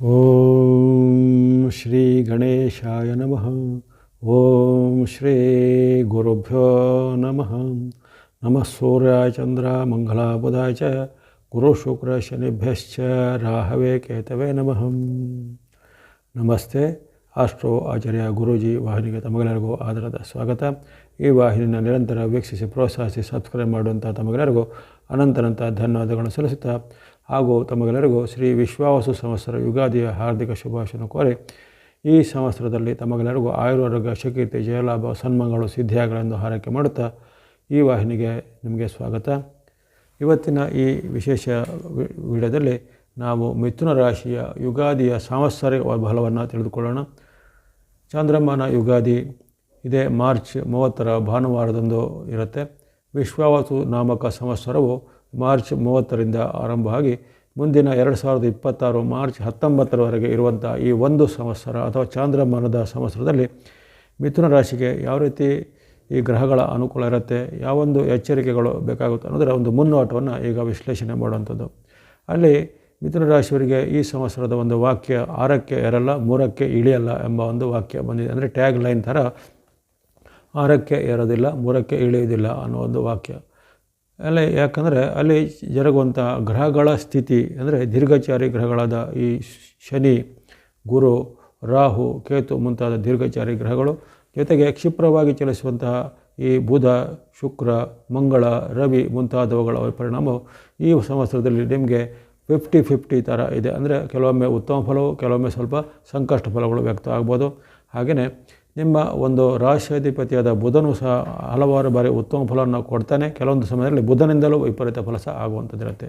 ಓಂ ಶ್ರೀ ಗಣೇಶಾಯ ನಮಃ ಓಂ ಶ್ರೀ ಗುರುಭ್ಯೋ ನಮಃ ನಮಃ ಸೂರ್ಯಾಯ ಚಂದ್ರ ಮಂಗಲ ಬುಧಾಯ ಚ ಗುರು ಶುಕ್ರ ಶನಿಭ್ಯಶ್ಚ ರಾಹವೇ ಕೇತವೇ ನಮಃ ನಮಸ್ತೆ ಆಸ್ಟ್ರೋ ಆಚಾರ್ಯ ಗುರೂಜಿ ವಾಹಿನಿಗೆ ತಮಗೆಲ್ಲರಿಗೂ ಆಧಾರದ ಸ್ವಾಗತ ಈ ವಾಹಿನಿಯನ್ನು ನಿರಂತರ ವೀಕ್ಷಿಸಿ, ಪ್ರೋತ್ಸಾಹಿಸಿ, ಸಬ್ಸ್ಕ್ರೈಬ್ ಮಾಡುವಂಥ ತಮಗೆಲ್ಲರಿಗೂ ಅನಂತನಂತ ಧನ್ಯವಾದಗಳನ್ನು ಸಲ್ಲಿಸುತ್ತಾ ಹಾಗೂ ತಮಗೆಲ್ಲರಿಗೂ ಶ್ರೀ ವಿಶ್ವಾವಸು ಸಂವತ್ಸರ ಯುಗಾದಿಯ ಹಾರ್ದಿಕ ಶುಭಾಶಯನ್ನು ಕೋರಿ, ಈ ಸಂವತ್ಸರದಲ್ಲಿ ತಮಗೆಲ್ಲರಿಗೂ ಆಯುರ್ವರ್ಗ ಶಕೀರ್ತಿ ಜಯಲಾಭ ಸನ್ಮಾನಗಳು ಸಿದ್ಧಿಯಾಗಲೆಂದು ಹಾರೈಕೆ ಮಾಡುತ್ತಾ ಈ ವಾಹಿನಿಗೆ ನಿಮಗೆ ಸ್ವಾಗತ. ಇವತ್ತಿನ ಈ ವಿಶೇಷ ವಿಡಿಯೋದಲ್ಲಿ ನಾವು ಮಿಥುನ ರಾಶಿಯ ಯುಗಾದಿಯ ಸಂವತ್ಸರ ಬಲವನ್ನು ತಿಳಿದುಕೊಳ್ಳೋಣ. ಚಾಂದ್ರಮಾನ ಯುಗಾದಿ ಇದೇ ಮಾರ್ಚ್ ಮೂವತ್ತರ ಭಾನುವಾರದಂದು ಇರುತ್ತೆ. ವಿಶ್ವಾವಸು ನಾಮಕ ಸಂವತ್ಸರವು ಮಾರ್ಚ್ ಮೂವತ್ತರಿಂದ ಆರಂಭ ಮುಂದಿನ ಎರಡು ಸಾವಿರದ ಇಪ್ಪತ್ತಾರು ಮಾರ್ಚ್ ಹತ್ತೊಂಬತ್ತರವರೆಗೆ ಇರುವಂಥ ಈ ಒಂದು ಸಂವತ್ಸರ ಅಥವಾ ಚಾಂದ್ರಮಾನದ ಸಂವತ್ಸರದಲ್ಲಿ ಮಿಥುನ ರಾಶಿಗೆ ಯಾವ ರೀತಿ ಈ ಗ್ರಹಗಳ ಅನುಕೂಲ ಇರುತ್ತೆ ಯಾವೊಂದು ಎಚ್ಚರಿಕೆಗಳು ಬೇಕಾಗುತ್ತೆ ಅನ್ನೋದರ ಒಂದು ಮುನ್ನೋಟವನ್ನು ಈಗ ವಿಶ್ಲೇಷಣೆ ಮಾಡುವಂಥದ್ದು. ಅಲ್ಲಿ ಮಿಥುನ ರಾಶಿಯವರಿಗೆ ಈ ಸಂವತ್ಸರದ ಒಂದು ವಾಕ್ಯ ಆರಕ್ಕೆ ಎರಲ್ಲ ಮೂರಕ್ಕೆ ಇಳಿಯಲ್ಲ ಎಂಬ ಒಂದು ವಾಕ್ಯ ಬಂದಿದೆ. ಅಂದರೆ ಟ್ಯಾಗ್ ಲೈನ್ ಥರ ಆರಕ್ಕೆ ಏರೋದಿಲ್ಲ, ಮೂರಕ್ಕೆ ಇಳಿಯೋದಿಲ್ಲ ಅನ್ನೋ ಒಂದು ವಾಕ್ಯ. ಅಲ್ಲಿ ಯಾಕಂದರೆ ಅಲ್ಲಿ ಜರುಗುವಂಥ ಗ್ರಹಗಳ ಸ್ಥಿತಿ, ಅಂದರೆ ದೀರ್ಘಚಾರಿ ಗ್ರಹಗಳಾದ ಈ ಶನಿ, ಗುರು, ರಾಹು, ಕೇತು ಮುಂತಾದ ದೀರ್ಘಚಾರಿ ಗ್ರಹಗಳು ಜೊತೆಗೆ ಕ್ಷಿಪ್ರವಾಗಿ ಚಲಿಸುವಂತಹ ಈ ಬುಧ, ಶುಕ್ರ, ಮಂಗಳ, ರವಿ ಮುಂತಾದವುಗಳ ಪರಿಣಾಮವು ಈ ಸಂವತ್ಸರದಲ್ಲಿ ನಿಮಗೆ ಫಿಫ್ಟಿ ಫಿಫ್ಟಿ ಥರ ಇದೆ. ಅಂದರೆ ಕೆಲವೊಮ್ಮೆ ಉತ್ತಮ ಫಲವು, ಕೆಲವೊಮ್ಮೆ ಸ್ವಲ್ಪ ಸಂಕಷ್ಟ ಫಲಗಳು ವ್ಯಕ್ತ ಆಗ್ಬೋದು ಹಾಗೆಯೇ ನಿಮ್ಮ ಒಂದು ರಾಶಿಯಾಧಿಪತಿಯಾದ ಬುಧನು ಸಹ ಹಲವಾರು ಬಾರಿ ಉತ್ತಮ ಫಲವನ್ನು ಕೊಡ್ತಾನೆ. ಕೆಲವೊಂದು ಸಮಯದಲ್ಲಿ ಬುಧನಿಂದಲೂ ವಿಪರೀತ ಫಲ ಸಹ ಆಗುವಂಥದ್ದಿರುತ್ತೆ.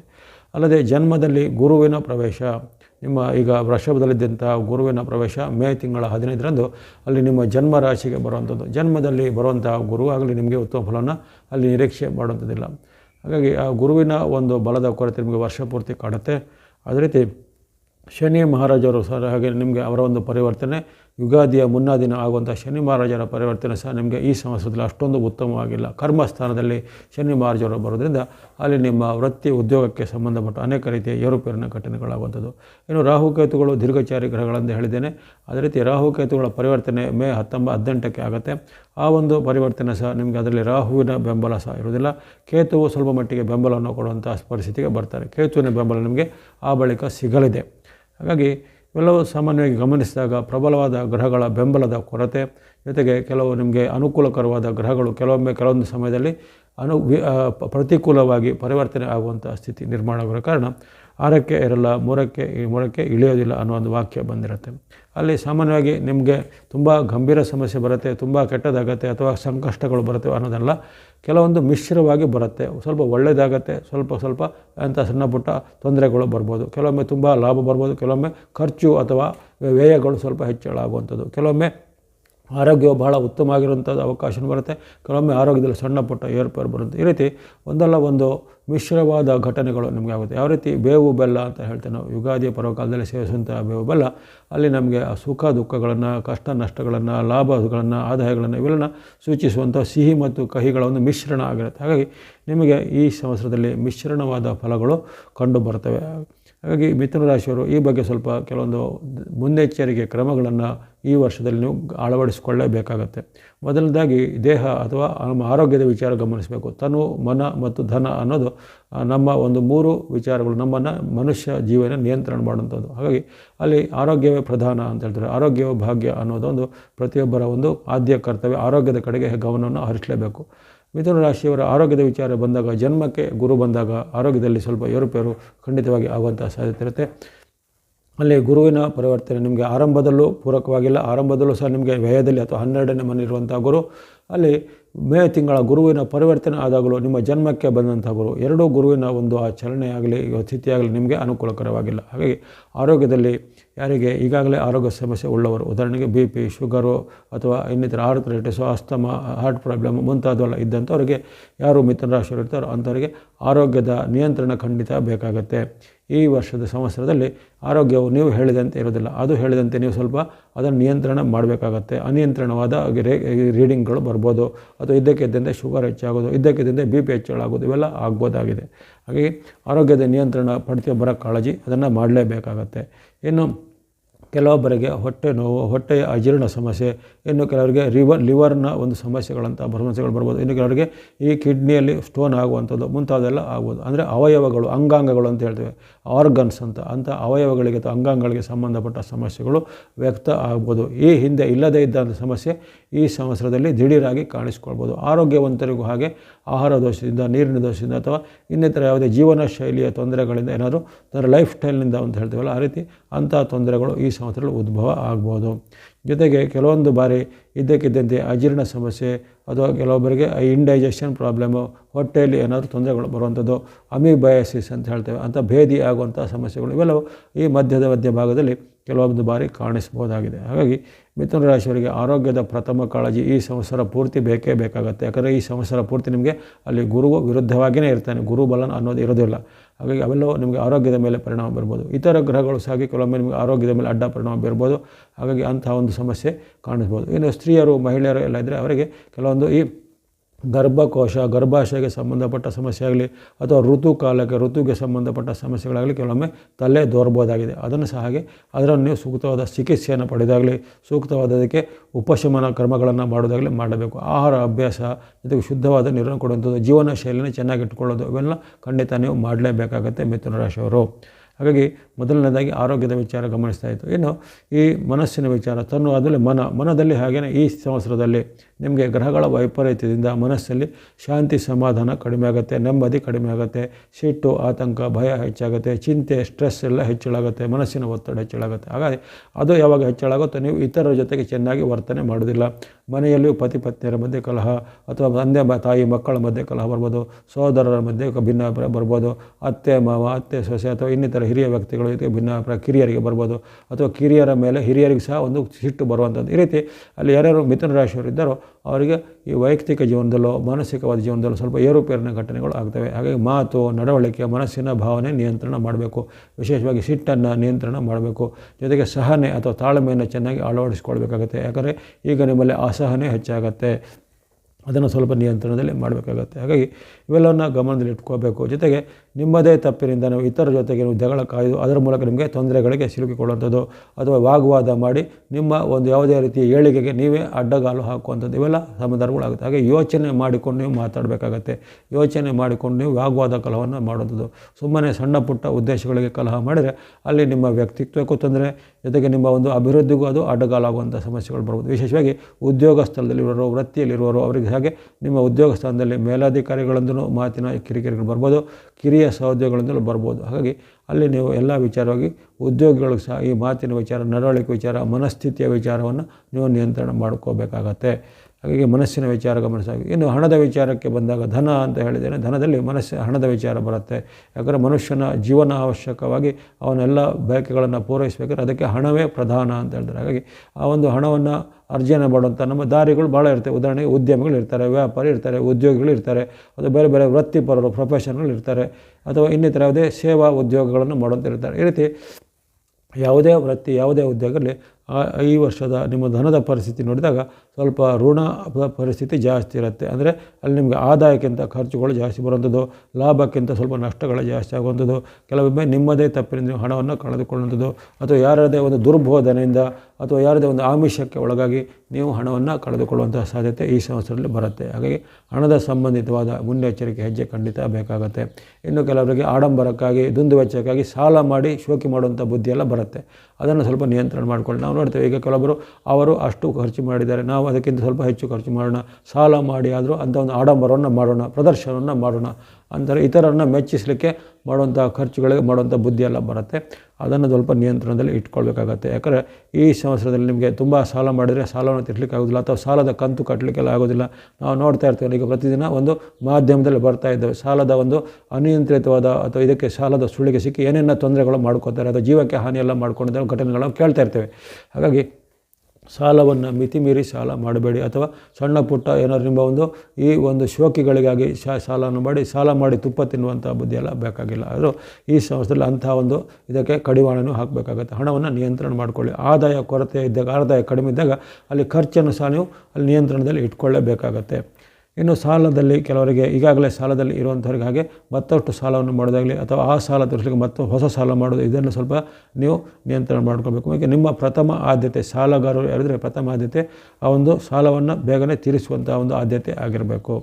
ಅಲ್ಲದೆ ಜನ್ಮದಲ್ಲಿ ಗುರುವಿನ ಪ್ರವೇಶ, ನಿಮ್ಮ ಈಗ ವೃಷಭದಲ್ಲಿದ್ದಂಥ ಗುರುವಿನ ಪ್ರವೇಶ ಮೇ ತಿಂಗಳ ಹದಿನೈದರಂದು ಅಲ್ಲಿ ನಿಮ್ಮ ಜನ್ಮ ರಾಶಿಗೆ ಬರುವಂಥದ್ದು. ಜನ್ಮದಲ್ಲಿ ಬರುವಂಥ ಗುರು ಆಗಲಿ ನಿಮಗೆ ಉತ್ತಮ ಫಲವನ್ನು ಅಲ್ಲಿ ನಿರೀಕ್ಷೆ ಮಾಡುವಂಥದ್ದಿಲ್ಲ. ಹಾಗಾಗಿ ಆ ಗುರುವಿನ ಒಂದು ಬಲದ ಕೊರತೆ ನಿಮಗೆ ವರ್ಷ ಪೂರ್ತಿ ಕಾಡುತ್ತೆ. ಅದೇ ರೀತಿ ಶನಿ ಮಹಾರಾಜರು ಸಹ ಹಾಗೆ ನಿಮಗೆ ಅವರ ಒಂದು ಪರಿವರ್ತನೆ, ಯುಗಾದಿಯ ಮುನ್ನಾ ದಿನ ಆಗುವಂಥ ಶನಿ ಮಹಾರಾಜರ ಪರಿವರ್ತನೆ ಸಹ ನಿಮಗೆ ಈ ಸಂವತ್ಸರದಲ್ಲಿ ಅಷ್ಟೊಂದು ಉತ್ತಮವಾಗಿಲ್ಲ. ಕರ್ಮಸ್ಥಾನದಲ್ಲಿ ಶನಿ ಮಹಾರಾಜರು ಬರೋದ್ರಿಂದ ಅಲ್ಲಿ ನಿಮ್ಮ ವೃತ್ತಿ ಉದ್ಯೋಗಕ್ಕೆ ಸಂಬಂಧಪಟ್ಟ ಅನೇಕ ರೀತಿಯ ಏರುಪೇರಿನ ಘಟನೆಗಳಾಗುವಂಥದ್ದು. ಇನ್ನು ರಾಹುಕೇತುಗಳು ದೀರ್ಘಚಾರಿ ಗ್ರಹಗಳೆಂದು ಹೇಳಿದ್ದೇನೆ. ಅದೇ ರೀತಿ ರಾಹುಕೇತುಗಳ ಪರಿವರ್ತನೆ ಮೇ ಹತ್ತೊಂಬ ಹದಿನೆಂಟಕ್ಕೆ ಆಗುತ್ತೆ. ಆ ಒಂದು ಪರಿವರ್ತನೆ ಸಹ ನಿಮಗೆ ಅದರಲ್ಲಿ ರಾಹುವಿನ ಬೆಂಬಲ ಸಹ ಇರುವುದಿಲ್ಲ. ಕೇತುವು ಸ್ವಲ್ಪ ಮಟ್ಟಿಗೆ ಬೆಂಬಲವನ್ನು ಕೊಡುವಂಥ ಪರಿಸ್ಥಿತಿಗೆ ಬರ್ತಾರೆ. ಕೇತುವಿನ ಬೆಂಬಲ ನಿಮಗೆ ಆ ಬಳಿಕ ಸಿಗಲಿದೆ. ಹಾಗಾಗಿ ಇವೆಲ್ಲವೂ ಸಾಮಾನ್ಯವಾಗಿ ಗಮನಿಸಿದಾಗ ಪ್ರಬಲವಾದ ಗ್ರಹಗಳ ಬೆಂಬಲದ ಕೊರತೆ, ಜೊತೆಗೆ ಕೆಲವು ನಿಮಗೆ ಅನುಕೂಲಕರವಾದ ಗ್ರಹಗಳು ಕೆಲವೊಮ್ಮೆ ಕೆಲವೊಂದು ಸಮಯದಲ್ಲಿ ಅನು ಪ್ರತಿಕೂಲವಾಗಿ ಪರಿವರ್ತನೆ ಆಗುವಂಥ ಸ್ಥಿತಿ ನಿರ್ಮಾಣ ಆಗಿರೋ ಕಾರಣ ಆರಕ್ಕೆ ಇರಲ್ಲ ಮೂರಕ್ಕೆ ಮೂರಕ್ಕೆ ಇಳಿಯೋದಿಲ್ಲ ಅನ್ನೋ ಒಂದು ವಾಕ್ಯ ಬಂದಿರುತ್ತೆ. ಅಲ್ಲಿ ಸಾಮಾನ್ಯವಾಗಿ ನಿಮಗೆ ತುಂಬ ಗಂಭೀರ ಸಮಸ್ಯೆ ಬರುತ್ತೆ, ತುಂಬ ಕೆಟ್ಟದಾಗತ್ತೆ ಅಥವಾ ಸಂಕಷ್ಟಗಳು ಬರುತ್ತೆ ಅನ್ನೋದಲ್ಲ ಕೆಲವೊಂದು ಮಿಶ್ರವಾಗಿ ಬರುತ್ತೆ. ಸ್ವಲ್ಪ ಒಳ್ಳೆಯದಾಗತ್ತೆ ಸ್ವಲ್ಪ ಸ್ವಲ್ಪ ಅಂಥ ಸಣ್ಣ ಪುಟ್ಟ ತೊಂದರೆಗಳು ಬರ್ಬೋದು. ಕೆಲವೊಮ್ಮೆ ತುಂಬ ಲಾಭ ಬರ್ಬೋದು, ಕೆಲವೊಮ್ಮೆ ಖರ್ಚು ಅಥವಾ ವ್ಯಯಗಳು ಸ್ವಲ್ಪ ಹೆಚ್ಚಳ ಆಗುವಂಥದ್ದು ಕೆಲವೊಮ್ಮೆ ಆರೋಗ್ಯವು ಬಹಳ ಉತ್ತಮ ಆಗಿರುವಂಥದ್ದು ಅವಕಾಶ ಬರುತ್ತೆ. ಕೆಲವೊಮ್ಮೆ ಆರೋಗ್ಯದಲ್ಲಿ ಸಣ್ಣ ಪುಟ್ಟ ಏರ್ಪೇರು ಬರುತ್ತೆ. ಈ ರೀತಿ ಒಂದಲ್ಲ ಒಂದು ಮಿಶ್ರವಾದ ಘಟನೆಗಳು ನಿಮಗೆ ಆಗುತ್ತೆ. ಯಾವ ರೀತಿ ಬೇವು ಬೆಲ್ಲ ಅಂತ ಹೇಳ್ತೇವೆ ನಾವು. ಯುಗಾದಿಯ ಪರ್ವಕಾಲದಲ್ಲಿ ಸೇವಿಸುವಂಥ ಬೇವು ಬೆಲ್ಲ, ಅಲ್ಲಿ ನಮಗೆ ಆ ಸುಖ ದುಃಖಗಳನ್ನು, ಕಷ್ಟ ನಷ್ಟಗಳನ್ನು, ಲಾಭಗಳನ್ನು, ಆದಾಯಗಳನ್ನು ಇವೆಲ್ಲ ಸೂಚಿಸುವಂಥ ಸಿಹಿ ಮತ್ತು ಕಹಿಗಳ ಒಂದು ಮಿಶ್ರಣ ಆಗಿರುತ್ತೆ. ಹಾಗಾಗಿ ನಿಮಗೆ ಈ ಸಂವತ್ಸರದಲ್ಲಿ ಮಿಶ್ರಣವಾದ ಫಲಗಳು ಕಂಡು ಬರ್ತವೆ ಹಾಗಾಗಿ ಮಿಥುನ ರಾಶಿಯವರು ಈ ಬಗ್ಗೆ ಸ್ವಲ್ಪ ಕೆಲವೊಂದು ಮುನ್ನೆಚ್ಚರಿಕೆ ಕ್ರಮಗಳನ್ನು ಈ ವರ್ಷದಲ್ಲಿ ನೀವು ಅಳವಡಿಸಿಕೊಳ್ಳಲೇಬೇಕಾಗತ್ತೆ ಮೊದಲನೇದಾಗಿ ದೇಹ ಅಥವಾ ನಮ್ಮ ಆರೋಗ್ಯದ ವಿಚಾರ ಗಮನಿಸಬೇಕು. ತನು, ಮನ ಮತ್ತು ಧನ ಅನ್ನೋದು ನಮ್ಮ ಒಂದು ಮೂರು ವಿಚಾರಗಳು, ನಮ್ಮನ್ನು ಮನುಷ್ಯ ಜೀವನ ನಿಯಂತ್ರಣ ಮಾಡುವಂಥದ್ದು. ಹಾಗಾಗಿ ಅಲ್ಲಿ ಆರೋಗ್ಯವೇ ಪ್ರಧಾನ ಅಂತ ಹೇಳ್ತಾರೆ. ಆರೋಗ್ಯವೇ ಭಾಗ್ಯ ಅನ್ನೋದೊಂದು ಪ್ರತಿಯೊಬ್ಬರ ಒಂದು ಆದ್ಯ ಕರ್ತವ್ಯ. ಆರೋಗ್ಯದ ಕಡೆಗೆ ಗಮನವನ್ನು ಹರಿಸಲೇಬೇಕು. ಮಿಥುನ ರಾಶಿಯವರ ಆರೋಗ್ಯದ ವಿಚಾರ ಬಂದಾಗ, ಜನ್ಮಕ್ಕೆ ಗುರು ಬಂದಾಗ ಆರೋಗ್ಯದಲ್ಲಿ ಸ್ವಲ್ಪ ಏರುಪೇರು ಖಂಡಿತವಾಗಿ ಆಗುವಂಥ ಸಾಧ್ಯತೆ ಇರುತ್ತೆ. ಅಲ್ಲಿ ಗುರುವಿನ ಪರಿವರ್ತನೆ ನಿಮಗೆ ಆರಂಭದಲ್ಲೂ ಪೂರಕವಾಗಿಲ್ಲ. ಆರಂಭದಲ್ಲೂ ಸಹ ನಿಮಗೆ ವ್ಯಯದಲ್ಲಿ ಅಥವಾ ಹನ್ನೆರಡನೇ ಮನೆ ಇರುವಂಥ ಗುರು, ಅಲ್ಲಿ ಮೇ ತಿಂಗಳ ಗುರುವಿನ ಪರಿವರ್ತನೆ ಆದಾಗಲೂ ನಿಮ್ಮ ಜನ್ಮಕ್ಕೆ ಬಂದಂಥ ಗುರು, ಎರಡೂ ಗುರುವಿನ ಒಂದು ಆ ಚಲನೆಯಾಗಲಿ ಸ್ಥಿತಿಯಾಗಲಿ ನಿಮಗೆ ಅನುಕೂಲಕರವಾಗಿಲ್ಲ. ಹಾಗಾಗಿ ಆರೋಗ್ಯದಲ್ಲಿ ಯಾರಿಗೆ ಈಗಾಗಲೇ ಆರೋಗ್ಯ ಸಮಸ್ಯೆ ಉಳ್ಳವರು, ಉದಾಹರಣೆಗೆ ಬಿ ಪಿ, ಶುಗರು ಅಥವಾ ಇನ್ನಿತರ ಆರ್ಥರೈಟಿಸು ಅಸ್ತಮ ಹಾರ್ಟ್ ಪ್ರಾಬ್ಲಮ್ ಮುಂತಾದವೆಲ್ಲ ಇದ್ದಂಥವ್ರಿಗೆ ಯಾರು ಮಿಥುನ ರಾಶಿಯಲ್ಲಿ ಇರ್ತಾರೋ ಅಂಥವರಿಗೆ ಆರೋಗ್ಯದ ನಿಯಂತ್ರಣ ಖಂಡಿತ ಬೇಕಾಗುತ್ತೆ. ಈ ವರ್ಷದ ಸಂವತ್ಸರದಲ್ಲಿ ಆರೋಗ್ಯವು ನೀವು ಹೇಳಿದಂತೆ ಇರೋದಿಲ್ಲ. ಅದು ಹೇಳಿದಂತೆ ನೀವು ಸ್ವಲ್ಪ ಅದನ್ನು ನಿಯಂತ್ರಣ ಮಾಡಬೇಕಾಗತ್ತೆ. ಅನಿಯಂತ್ರಣವಾದ ರೀಡಿಂಗ್ಗಳು ಬರ್ಬೋದು. ಅಥವಾ ಇದ್ದಕ್ಕಿದ್ದಂತೆ ಶುಗರ್ ಹೆಚ್ಚಾಗೋದು ಇದ್ದಕ್ಕಿದ್ದಂತೆ ಬಿ ಪಿ ಹೆಚ್ಚಳಾಗೋದು, ಇವೆಲ್ಲ ಆಗ್ಬೋದಾಗಿದೆ. ಹಾಗಾಗಿ ಆರೋಗ್ಯದ ನಿಯಂತ್ರಣ ಪ್ರತಿಯೊಬ್ಬರ ಕಾಳಜಿ ಅದನ್ನು ಮಾಡಲೇಬೇಕಾಗತ್ತೆ. ಇನ್ನು ಕೆಲವೊಬ್ಬರಿಗೆ ಹೊಟ್ಟೆ ನೋವು, ಹೊಟ್ಟೆಯ ಅಜೀರ್ಣ ಸಮಸ್ಯೆ, ಇನ್ನು ಕೆಲವರಿಗೆ ರಿವರ್ ಲಿವರ್ನ ಒಂದು ಸಮಸ್ಯೆಗಳಂಥ ಸಮಸ್ಯೆಗಳು ಬರ್ಬೋದು. ಇನ್ನು ಕೆಲವರಿಗೆ ಈ ಕಿಡ್ನಿಯಲ್ಲಿ ಸ್ಟೋನ್ ಆಗುವಂಥದ್ದು ಮುಂತಾದೆಲ್ಲ ಆಗ್ಬೋದು. ಅಂದರೆ ಅವಯವಗಳು, ಅಂಗಾಂಗಗಳು ಅಂತ ಹೇಳ್ತೇವೆ. ಆರ್ಗನ್ಸ್ ಅಂತ ಅಂಥ ಅವಯವಗಳಿಗೆ ಅಥವಾ ಅಂಗಾಂಗಗಳಿಗೆ ಸಂಬಂಧಪಟ್ಟ ಸಮಸ್ಯೆಗಳು ವ್ಯಕ್ತ ಆಗ್ಬೋದು. ಈ ಹಿಂದೆ ಇಲ್ಲದೇ ಇದ್ದಂಥ ಸಮಸ್ಯೆ ಈ ಸಂವತ್ಸರದಲ್ಲಿ ದಿಢೀರಾಗಿ ಕಾಣಿಸ್ಕೊಳ್ಬೋದು. ಆರೋಗ್ಯವಂತರಿಗೂ ಹಾಗೆ ಆಹಾರ ದೋಷದಿಂದ, ನೀರಿನ ದೋಷದಿಂದ ಅಥವಾ ಇನ್ನಿತರ ಯಾವುದೇ ಜೀವನ ಶೈಲಿಯ ತೊಂದರೆಗಳಿಂದ ಏನಾದರೂ, ತನ್ನ ಲೈಫ್ ಸ್ಟೈಲ್ನಿಂದ ಅಂತ ಹೇಳ್ತೀವಲ್ಲ, ಆ ರೀತಿ ಅಂಥ ತೊಂದರೆಗಳು ಈ ಸಂವತ್ಸರದಲ್ಲಿ ಉದ್ಭವ ಆಗ್ಬೋದು. ಜೊತೆಗೆ ಕೆಲವೊಂದು ಬಾರಿ ಇದ್ದಕ್ಕಿದ್ದಂತೆ ಅಜೀರ್ಣ ಸಮಸ್ಯೆ ಅಥವಾ ಕೆಲವೊಬ್ಬರಿಗೆ ಇಂಡೈಜೆಷನ್ ಪ್ರಾಬ್ಲಮ್ಮು ಹೊಟ್ಟೆಯಲ್ಲಿ ಏನಾದರೂ ತೊಂದರೆಗಳು ಬರುವಂಥದ್ದು, ಅಮಿಬಯಾಸಿಸ್ ಅಂತ ಹೇಳ್ತೇವೆ ಅಂಥ ಭೇದಿ ಆಗುವಂಥ ಸಮಸ್ಯೆಗಳು ಇವೆಲ್ಲವೂ ಈ ಮಧ್ಯದ ಮಧ್ಯ ಭಾಗದಲ್ಲಿ ಕೆಲವೊಂದು ಬಾರಿ ಕಾಣಿಸ್ಬೋದಾಗಿದೆ ಹಾಗಾಗಿ ಮಿಥುನ ರಾಶಿಯವರಿಗೆ ಆರೋಗ್ಯದ ಪ್ರಥಮ ಕಾಳಜಿ ಈ ಸಂವತ್ಸರ ಪೂರ್ತಿ ಬೇಕೇ ಬೇಕಾಗುತ್ತೆ. ಯಾಕಂದರೆ ಈ ಸಂವತ್ಸರ ಪೂರ್ತಿ ನಿಮಗೆ ಅಲ್ಲಿ ಗುರು ವಿರುದ್ಧವಾಗಿಯೇ ಇರ್ತಾನೆ. ಗುರು ಬಲನ ಅನ್ನೋದು ಇರೋದಿಲ್ಲ. ಹಾಗಾಗಿ ಅವೆಲ್ಲವೂ ನಿಮಗೆ ಆರೋಗ್ಯದ ಮೇಲೆ ಪರಿಣಾಮ ಬೀರ್ಬೋದು. ಇತರ ಗ್ರಹಗಳು ಸಹ ಕೆಲವೊಮ್ಮೆ ನಿಮಗೆ ಆರೋಗ್ಯದ ಮೇಲೆ ಅಡ್ಡ ಪರಿಣಾಮ ಬೀರ್ಬೋದು. ಹಾಗಾಗಿ ಅಂತಹ ಒಂದು ಸಮಸ್ಯೆ ಕಾಣಿಸ್ಬೋದು ಇನ್ನು ಸ್ತ್ರೀಯರು, ಮಹಿಳೆಯರು ಎಲ್ಲ ಇದ್ದರೆ ಅವರಿಗೆ ಕೆಲವೊಂದು ಈ ಗರ್ಭಕೋಶ, ಗರ್ಭಾಶಯಕ್ಕೆ ಸಂಬಂಧಪಟ್ಟ ಸಮಸ್ಯೆ ಆಗಲಿ ಅಥವಾ ಋತುಕಾಲಕ್ಕೆ ಋತುಗೆ ಸಂಬಂಧಪಟ್ಟ ಸಮಸ್ಯೆಗಳಾಗಲಿ ಕೆಲವೊಮ್ಮೆ ತಲೆ ದೋರ್ಬೋದಾಗಿದೆ. ಅದನ್ನು ಸಹ ಹಾಗೆ ಅದರಲ್ಲಿ ನೀವು ಸೂಕ್ತವಾದ ಚಿಕಿತ್ಸೆಯನ್ನು ಪಡೆದಾಗಲಿ, ಸೂಕ್ತವಾದದಕ್ಕೆ ಉಪಶಮನ ಕ್ರಮಗಳನ್ನು ಮಾಡೋದಾಗಲಿ ಮಾಡಬೇಕು. ಆಹಾರ, ಅಭ್ಯಾಸ, ಜೊತೆಗೆ ಶುದ್ಧವಾದ ನೀರನ್ನು ಕೊಡುವಂಥದ್ದು ಜೀವನ ಶೈಲಿನ ಚೆನ್ನಾಗಿ ಇಟ್ಕೊಳ್ಳೋದು ಇವೆಲ್ಲ ಖಂಡಿತ ನೀವು ಮಾಡಲೇಬೇಕಾಗತ್ತೆ ಮಿಥುನ ರಾಶಿಯವರು. ಹಾಗಾಗಿ ಮೊದಲನೇದಾಗಿ ಆರೋಗ್ಯದ ವಿಚಾರ ಗಮನಿಸ್ತಾ ಇತ್ತು. ಇನ್ನು ಈ ಮನಸ್ಸಿನ ವಿಚಾರ ತನ್ನ ಅದರಲ್ಲಿ ಮನ, ಮನದಲ್ಲಿ ಹಾಗೆಯೇ ಈ ಸಂವತ್ಸರದಲ್ಲಿ ನಿಮಗೆ ಗ್ರಹಗಳ ವೈಪರೀತ್ಯದಿಂದ ಮನಸ್ಸಲ್ಲಿ ಶಾಂತಿ ಸಮಾಧಾನ ಕಡಿಮೆ ಆಗುತ್ತೆ, ನೆಮ್ಮದಿ ಕಡಿಮೆ ಆಗುತ್ತೆ, ಸಿಟ್ಟು, ಆತಂಕ, ಭಯ ಹೆಚ್ಚಾಗುತ್ತೆ, ಚಿಂತೆ, ಸ್ಟ್ರೆಸ್ ಎಲ್ಲ ಹೆಚ್ಚಳಾಗುತ್ತೆ, ಮನಸ್ಸಿನ ಒತ್ತಡ ಹೆಚ್ಚಳಾಗುತ್ತೆ. ಹಾಗಾಗಿ ಅದು ಯಾವಾಗ ಹೆಚ್ಚಳಾಗುತ್ತೋ ನೀವು ಇತರರ ಜೊತೆಗೆ ಚೆನ್ನಾಗಿ ವರ್ತನೆ ಮಾಡೋದಿಲ್ಲ ಮನೆಯಲ್ಲಿಯೂ ಪತಿ ಪತ್ನಿಯರ ಮಧ್ಯೆ ಕಲಹ ಅಥವಾ ತಂದೆ ತಾಯಿ, ಮಕ್ಕಳ ಮಧ್ಯೆ ಕಲಹ ಬರ್ಬೋದು, ಸಹೋದರರ ಮಧ್ಯೆ ಭಿನ್ನಾಭಿಪ್ರಾಯ ಬರ್ಬೋದು, ಅತ್ತೆ, ಮಾವ, ಅತ್ತೆ, ಸೊಸೆ ಅಥವಾ ಇನ್ನಿತರ ಹಿರಿಯ ವ್ಯಕ್ತಿಗಳ ಜೊತೆಗೆ ಭಿನ್ನಾಭಿಪ್ರಾಯ ಕಿರಿಯರಿಗೆ ಬರ್ಬೋದು ಅಥವಾ ಕಿರಿಯರ ಮೇಲೆ ಹಿರಿಯರಿಗೆ ಸಹ ಒಂದು ಸಿಟ್ಟು ಬರುವಂಥದ್ದು. ಈ ರೀತಿ ಅಲ್ಲಿ ಯಾರ್ಯಾರು ಮಿಥುನ ರಾಶಿಯವರು ಇದ್ದಾರೋ ಅವರಿಗೆ ಈ ವೈಯಕ್ತಿಕ ಜೀವನದಲ್ಲೋ, ಮಾನಸಿಕವಾದ ಜೀವನದಲ್ಲೋ ಸ್ವಲ್ಪ ಏರುಪೇರಿನ ಘಟನೆಗಳು ಆಗ್ತವೆ. ಹಾಗಾಗಿ ಮಾತು, ನಡವಳಿಕೆ, ಮನಸ್ಸಿನ ಭಾವನೆ ನಿಯಂತ್ರಣ ಮಾಡಬೇಕು. ವಿಶೇಷವಾಗಿ ಸಿಟ್ಟನ್ನು ನಿಯಂತ್ರಣ ಮಾಡಬೇಕು. ಜೊತೆಗೆ ಸಹನೆ ಅಥವಾ ತಾಳ್ಮೆಯನ್ನು ಚೆನ್ನಾಗಿ ಅಳವಡಿಸ್ಕೊಳ್ಬೇಕಾಗುತ್ತೆ. ಯಾಕಂದರೆ ಈಗ ನಿಮ್ಮಲ್ಲಿ ಅಸಹನೆ ಹೆಚ್ಚಾಗುತ್ತೆ. ಅದನ್ನು ಸ್ವಲ್ಪ ನಿಯಂತ್ರಣದಲ್ಲಿ ಮಾಡಬೇಕಾಗತ್ತೆ. ಹಾಗಾಗಿ ಇವೆಲ್ಲವನ್ನು ಗಮನದಲ್ಲಿ ಇಟ್ಕೋಬೇಕು ಜೊತೆಗೆ ನಿಮ್ಮದೇ ತಪ್ಪಿನಿಂದ ನೀವು ಇತರ ಜೊತೆಗೆ ನೀವು ಜಗಳ ಕಾಯ್ದು ಅದರ ಮೂಲಕ ನಿಮಗೆ ತೊಂದರೆಗಳಿಗೆ ಸಿಲುಕಿಕೊಳ್ಳುವಂಥದ್ದು ಅಥವಾ ವಾಗ್ವಾದ ಮಾಡಿ ನಿಮ್ಮ ಒಂದು ಯಾವುದೇ ರೀತಿಯ ಏಳಿಗೆಗೆ ನೀವೇ ಅಡ್ಡಗಾಲು ಹಾಕುವಂಥದ್ದು ಇವೆಲ್ಲ ಸಂದರ್ಭಗಳಾಗುತ್ತೆ. ಹಾಗೆ ಯೋಚನೆ ಮಾಡಿಕೊಂಡು ನೀವು ಮಾತಾಡಬೇಕಾಗತ್ತೆ. ಯೋಚನೆ ಮಾಡಿಕೊಂಡು ನೀವು ವಾಗ್ವಾದ ಕಲಹವನ್ನು ಮಾಡುವಂಥದ್ದು. ಸುಮ್ಮನೆ ಸಣ್ಣ ಪುಟ್ಟ ಉದ್ದೇಶಗಳಿಗೆ ಕಲಹ ಮಾಡಿದರೆ ಅಲ್ಲಿ ನಿಮ್ಮ ವ್ಯಕ್ತಿತ್ವಕ್ಕೂ ತೊಂದರೆ, ಜೊತೆಗೆ ನಿಮ್ಮ ಒಂದು ಅಭಿವೃದ್ಧಿಗೂ ಅದು ಅಡ್ಡಗಾಲಾಗುವಂಥ ಸಮಸ್ಯೆಗಳು ಬರ್ಬೋದು. ವಿಶೇಷವಾಗಿ ಉದ್ಯೋಗ ಸ್ಥಳದಲ್ಲಿರೋರು ವೃತ್ತಿಯಲ್ಲಿರುವವರು, ಅವರಿಗೆ ಹಾಗೆ ನಿಮ್ಮ ಉದ್ಯೋಗ ಸ್ಥಾನದಲ್ಲಿ ಮೇಲಾಧಿಕಾರಿಗಳಂದೂ ಮಾತಿನ ಕಿರಿಕಿರಿಗಳು ಬರ್ಬೋದು. ಕಿರಿಯ ಸಹೋದ್ಯೋಗಗಳಿಂದಲೂ ಬರ್ಬೋದು. ಹಾಗಾಗಿ ಅಲ್ಲಿ ನೀವು ಎಲ್ಲ ವಿಚಾರವಾಗಿ ಉದ್ಯೋಗಿಗಳಿಗೆ ಸಹ ಈ ಮಾತಿನ ವಿಚಾರ, ನಡವಳಿಕೆ ವಿಚಾರ, ಮನಸ್ಥಿತಿಯ ವಿಚಾರವನ್ನು ನೀವು ನಿಯಂತ್ರಣ ಮಾಡ್ಕೋಬೇಕಾಗತ್ತೆ. ಹಾಗಾಗಿ ಮನಸ್ಸಿನ ವಿಚಾರ ಗಮನಿಸಾಗಿ. ಇನ್ನು ಹಣದ ವಿಚಾರಕ್ಕೆ ಬಂದಾಗ ಧನ ಅಂತ ಹೇಳಿದ್ದೇನೆ. ಧನದಲ್ಲಿ ಮನಸ್ಸು, ಹಣದ ವಿಚಾರ ಬರುತ್ತೆ. ಯಾಕಂದರೆ ಮನುಷ್ಯನ ಜೀವನ ಅವಶ್ಯಕವಾಗಿ ಅವನೆಲ್ಲ ಬಯಕೆಗಳನ್ನು ಪೂರೈಸಬೇಕಾದ್ರೆ ಅದಕ್ಕೆ ಹಣವೇ ಪ್ರಧಾನ ಅಂತ ಹೇಳ್ತಾರೆ ಹಾಗಾಗಿ ಆ ಒಂದು ಹಣವನ್ನು ಅರ್ಜನೆ ಮಾಡುವಂಥ ನಮ್ಮ ದಾರಿಗಳು ಭಾಳ ಇರ್ತವೆ. ಉದಾಹರಣೆಗೆ ಉದ್ಯಮಿಗಳು ಇರ್ತಾರೆ, ವ್ಯಾಪಾರಿ ಇರ್ತಾರೆ, ಉದ್ಯೋಗಿಗಳು ಇರ್ತಾರೆ, ಅದು ಬೇರೆ ಬೇರೆ ವೃತ್ತಿಪರರು ಪ್ರೊಫೆಷನ್ಗಳು ಇರ್ತಾರೆ, ಅಥವಾ ಇನ್ನಿತರ ಯಾವುದೇ ಸೇವಾ ಉದ್ಯೋಗಗಳನ್ನು ಮಾಡುವಂಥ ಇರ್ತಾರೆ. ಈ ರೀತಿ ಯಾವುದೇ ವೃತ್ತಿ, ಯಾವುದೇ ಉದ್ಯೋಗದಲ್ಲಿ ಈ ವರ್ಷದ ನಿಮ್ಮ ಧನದ ಪರಿಸ್ಥಿತಿ ನೋಡಿದಾಗ ಸ್ವಲ್ಪ ಋಣ ಪರಿಸ್ಥಿತಿ ಜಾಸ್ತಿ ಇರುತ್ತೆ. ಅಂದರೆ ಅಲ್ಲಿ ನಿಮಗೆ ಆದಾಯಕ್ಕಿಂತ ಖರ್ಚುಗಳು ಜಾಸ್ತಿ ಬರುವಂಥದ್ದು, ಲಾಭಕ್ಕಿಂತ ಸ್ವಲ್ಪ ನಷ್ಟಗಳು ಜಾಸ್ತಿ ಆಗುವಂಥದ್ದು, ಕೆಲವೊಮ್ಮೆ ನಿಮ್ಮದೇ ತಪ್ಪಿನಿಂದ ನೀವು ಹಣವನ್ನು ಕಳೆದುಕೊಳ್ಳುವಂಥದ್ದು, ಅಥವಾ ಯಾರದೇ ಒಂದು ದುರ್ಬೋಧನೆಯಿಂದ ಅಥವಾ ಯಾರದೇ ಒಂದು ಆಮಿಷಕ್ಕೆ ಒಳಗಾಗಿ ನೀವು ಹಣವನ್ನು ಕಳೆದುಕೊಳ್ಳುವಂಥ ಸಾಧ್ಯತೆ ಈ ಸಂವತ್ಸರದಲ್ಲಿ ಬರುತ್ತೆ. ಹಾಗಾಗಿ ಹಣದ ಸಂಬಂಧಿತವಾದ ಮುನ್ನೆಚ್ಚರಿಕೆ ಹೆಜ್ಜೆ ಖಂಡಿತ ಬೇಕಾಗುತ್ತೆ. ಇನ್ನು ಕೆಲವರಿಗೆ ಆಡಂಬರಕ್ಕಾಗಿ, ದುಂದುವೆಚ್ಚಕ್ಕಾಗಿ ಸಾಲ ಮಾಡಿ ಶೋಕಿ ಮಾಡುವಂಥ ಬುದ್ಧಿಯೆಲ್ಲ ಬರುತ್ತೆ. ಅದನ್ನು ಸ್ವಲ್ಪ ನಿಯಂತ್ರಣ ಮಾಡ್ಕೊಳ್ಳಿ. ನಾವು ನೋಡ್ತೇವೆ ಈಗ ಕೆಲವೊಬ್ಬರು ಅವರು ಅಷ್ಟು ಖರ್ಚು ಮಾಡಿದ್ದಾರೆ. ನಾವು ಅದಕ್ಕಿಂತ ಸ್ವಲ್ಪ ಹೆಚ್ಚು ಖರ್ಚು ಮಾಡೋಣ, ಸಾಲ ಮಾಡಿ ಆದರೂ ಅಂಥ ಒಂದು ಆಡಂಬರವನ್ನು ಮಾಡೋಣ, ಪ್ರದರ್ಶನವನ್ನು ಮಾಡೋಣ ಅಂದರೆ ಇತರರನ್ನು ಮೆಚ್ಚಿಸಲಿಕ್ಕೆ ಮಾಡುವಂಥ ಖರ್ಚುಗಳಿಗೆ ಮಾಡುವಂಥ ಬುದ್ಧಿ ಎಲ್ಲ ಬರುತ್ತೆ. ಅದನ್ನು ಸ್ವಲ್ಪ ನಿಯಂತ್ರಣದಲ್ಲಿ ಇಟ್ಕೊಳ್ಬೇಕಾಗತ್ತೆ. ಯಾಕಂದರೆ ಈ ಸಂವತ್ಸರದಲ್ಲಿ ನಿಮಗೆ ತುಂಬ ಸಾಲ ಮಾಡಿದರೆ ಸಾಲವನ್ನು ತಿರ್ಲಿಕ್ಕೆ ಆಗೋದಿಲ್ಲ ಅಥವಾ ಸಾಲದ ಕಂತು ಕಟ್ಟಲಿಕ್ಕೆಲ್ಲ ಆಗೋದಿಲ್ಲ. ನಾವು ನೋಡ್ತಾ ಇರ್ತೀವಿ ಈಗ ಪ್ರತಿದಿನ ಒಂದು ಮಾಧ್ಯಮದಲ್ಲಿ ಬರ್ತಾ ಇದ್ದೇವೆ. ಸಾಲದ ಒಂದು ಅನಿಯಂತ್ರಿತವಾದ ಅಥವಾ ಇದಕ್ಕೆ ಸಾಲದ ಸುಳ್ಳಿಗೆ ಸಿಕ್ಕಿ ಏನೇನು ತೊಂದರೆಗಳು ಮಾಡ್ಕೋತಾರೆ ಅಥವಾ ಜೀವಕ್ಕೆ ಹಾನಿಯೆಲ್ಲ ಮಾಡ್ಕೊಂಡಿದ್ದಾರೆ ಘಟನೆಗಳನ್ನು ಕೇಳ್ತಾ ಇರ್ತೇವೆ. ಹಾಗಾಗಿ ಸಾಲವನ್ನು ಮಿತಿಮೀರಿ ಸಾಲ ಮಾಡಬೇಡಿ ಅಥವಾ ಸಣ್ಣ ಪುಟ್ಟ ಏನಾದ್ರು ನಿಮ್ಮ ಒಂದು ಈ ಒಂದು ಶೋಕಿಗಳಿಗಾಗಿ ಶಾ ಸಾಲವನ್ನು ಮಾಡಿ ಸಾಲ ಮಾಡಿ ತುಪ್ಪ ತಿನ್ನುವಂಥ ಬುದ್ಧಿ ಎಲ್ಲ ಬೇಕಾಗಿಲ್ಲ. ಆದರೂ ಈ ಸಂಸ್ಥೆಯಲ್ಲಿ ಅಂತಹ ಒಂದು ಇದಕ್ಕೆ ಕಡಿವಾಣನೂ ಹಾಕಬೇಕಾಗುತ್ತೆ. ಹಣವನ್ನು ನಿಯಂತ್ರಣ ಮಾಡಿಕೊಳ್ಳಿ. ಆದಾಯ ಕೊರತೆ ಇದ್ದಾಗ, ಆದಾಯ ಕಡಿಮೆ ಇದ್ದಾಗ ಅಲ್ಲಿ ಖರ್ಚನ್ನು ಸಹ ನೀವು ಅಲ್ಲಿ ನಿಯಂತ್ರಣದಲ್ಲಿ ಇಟ್ಕೊಳ್ಳೇಬೇಕಾಗತ್ತೆ. ಇನ್ನು ಸಾಲದಲ್ಲಿ ಕೆಲವರಿಗೆ ಈಗಾಗಲೇ ಸಾಲದಲ್ಲಿ ಇರುವಂಥವ್ರಿಗೆ ಹಾಗೆ ಮತ್ತಷ್ಟು ಸಾಲವನ್ನು ಮಾಡೋದಾಗಲಿ ಅಥವಾ ಆ ಸಾಲ ತೋರಿಸಲಿಕ್ಕೆ ಮತ್ತು ಹೊಸ ಸಾಲ ಮಾಡೋದು, ಇದನ್ನು ಸ್ವಲ್ಪ ನೀವು ನಿಯಂತ್ರಣ ಮಾಡ್ಕೋಬೇಕು ಯಾಕೆ ನಿಮ್ಮ ಪ್ರಥಮ ಆದ್ಯತೆ, ಸಾಲಗಾರರು ಯಾರಿದ್ರೆ ಪ್ರಥಮ ಆದ್ಯತೆ, ಆ ಒಂದು ಸಾಲವನ್ನು ಬೇಗನೆ ತೀರಿಸುವಂಥ ಒಂದು ಆದ್ಯತೆ ಆಗಿರಬೇಕು.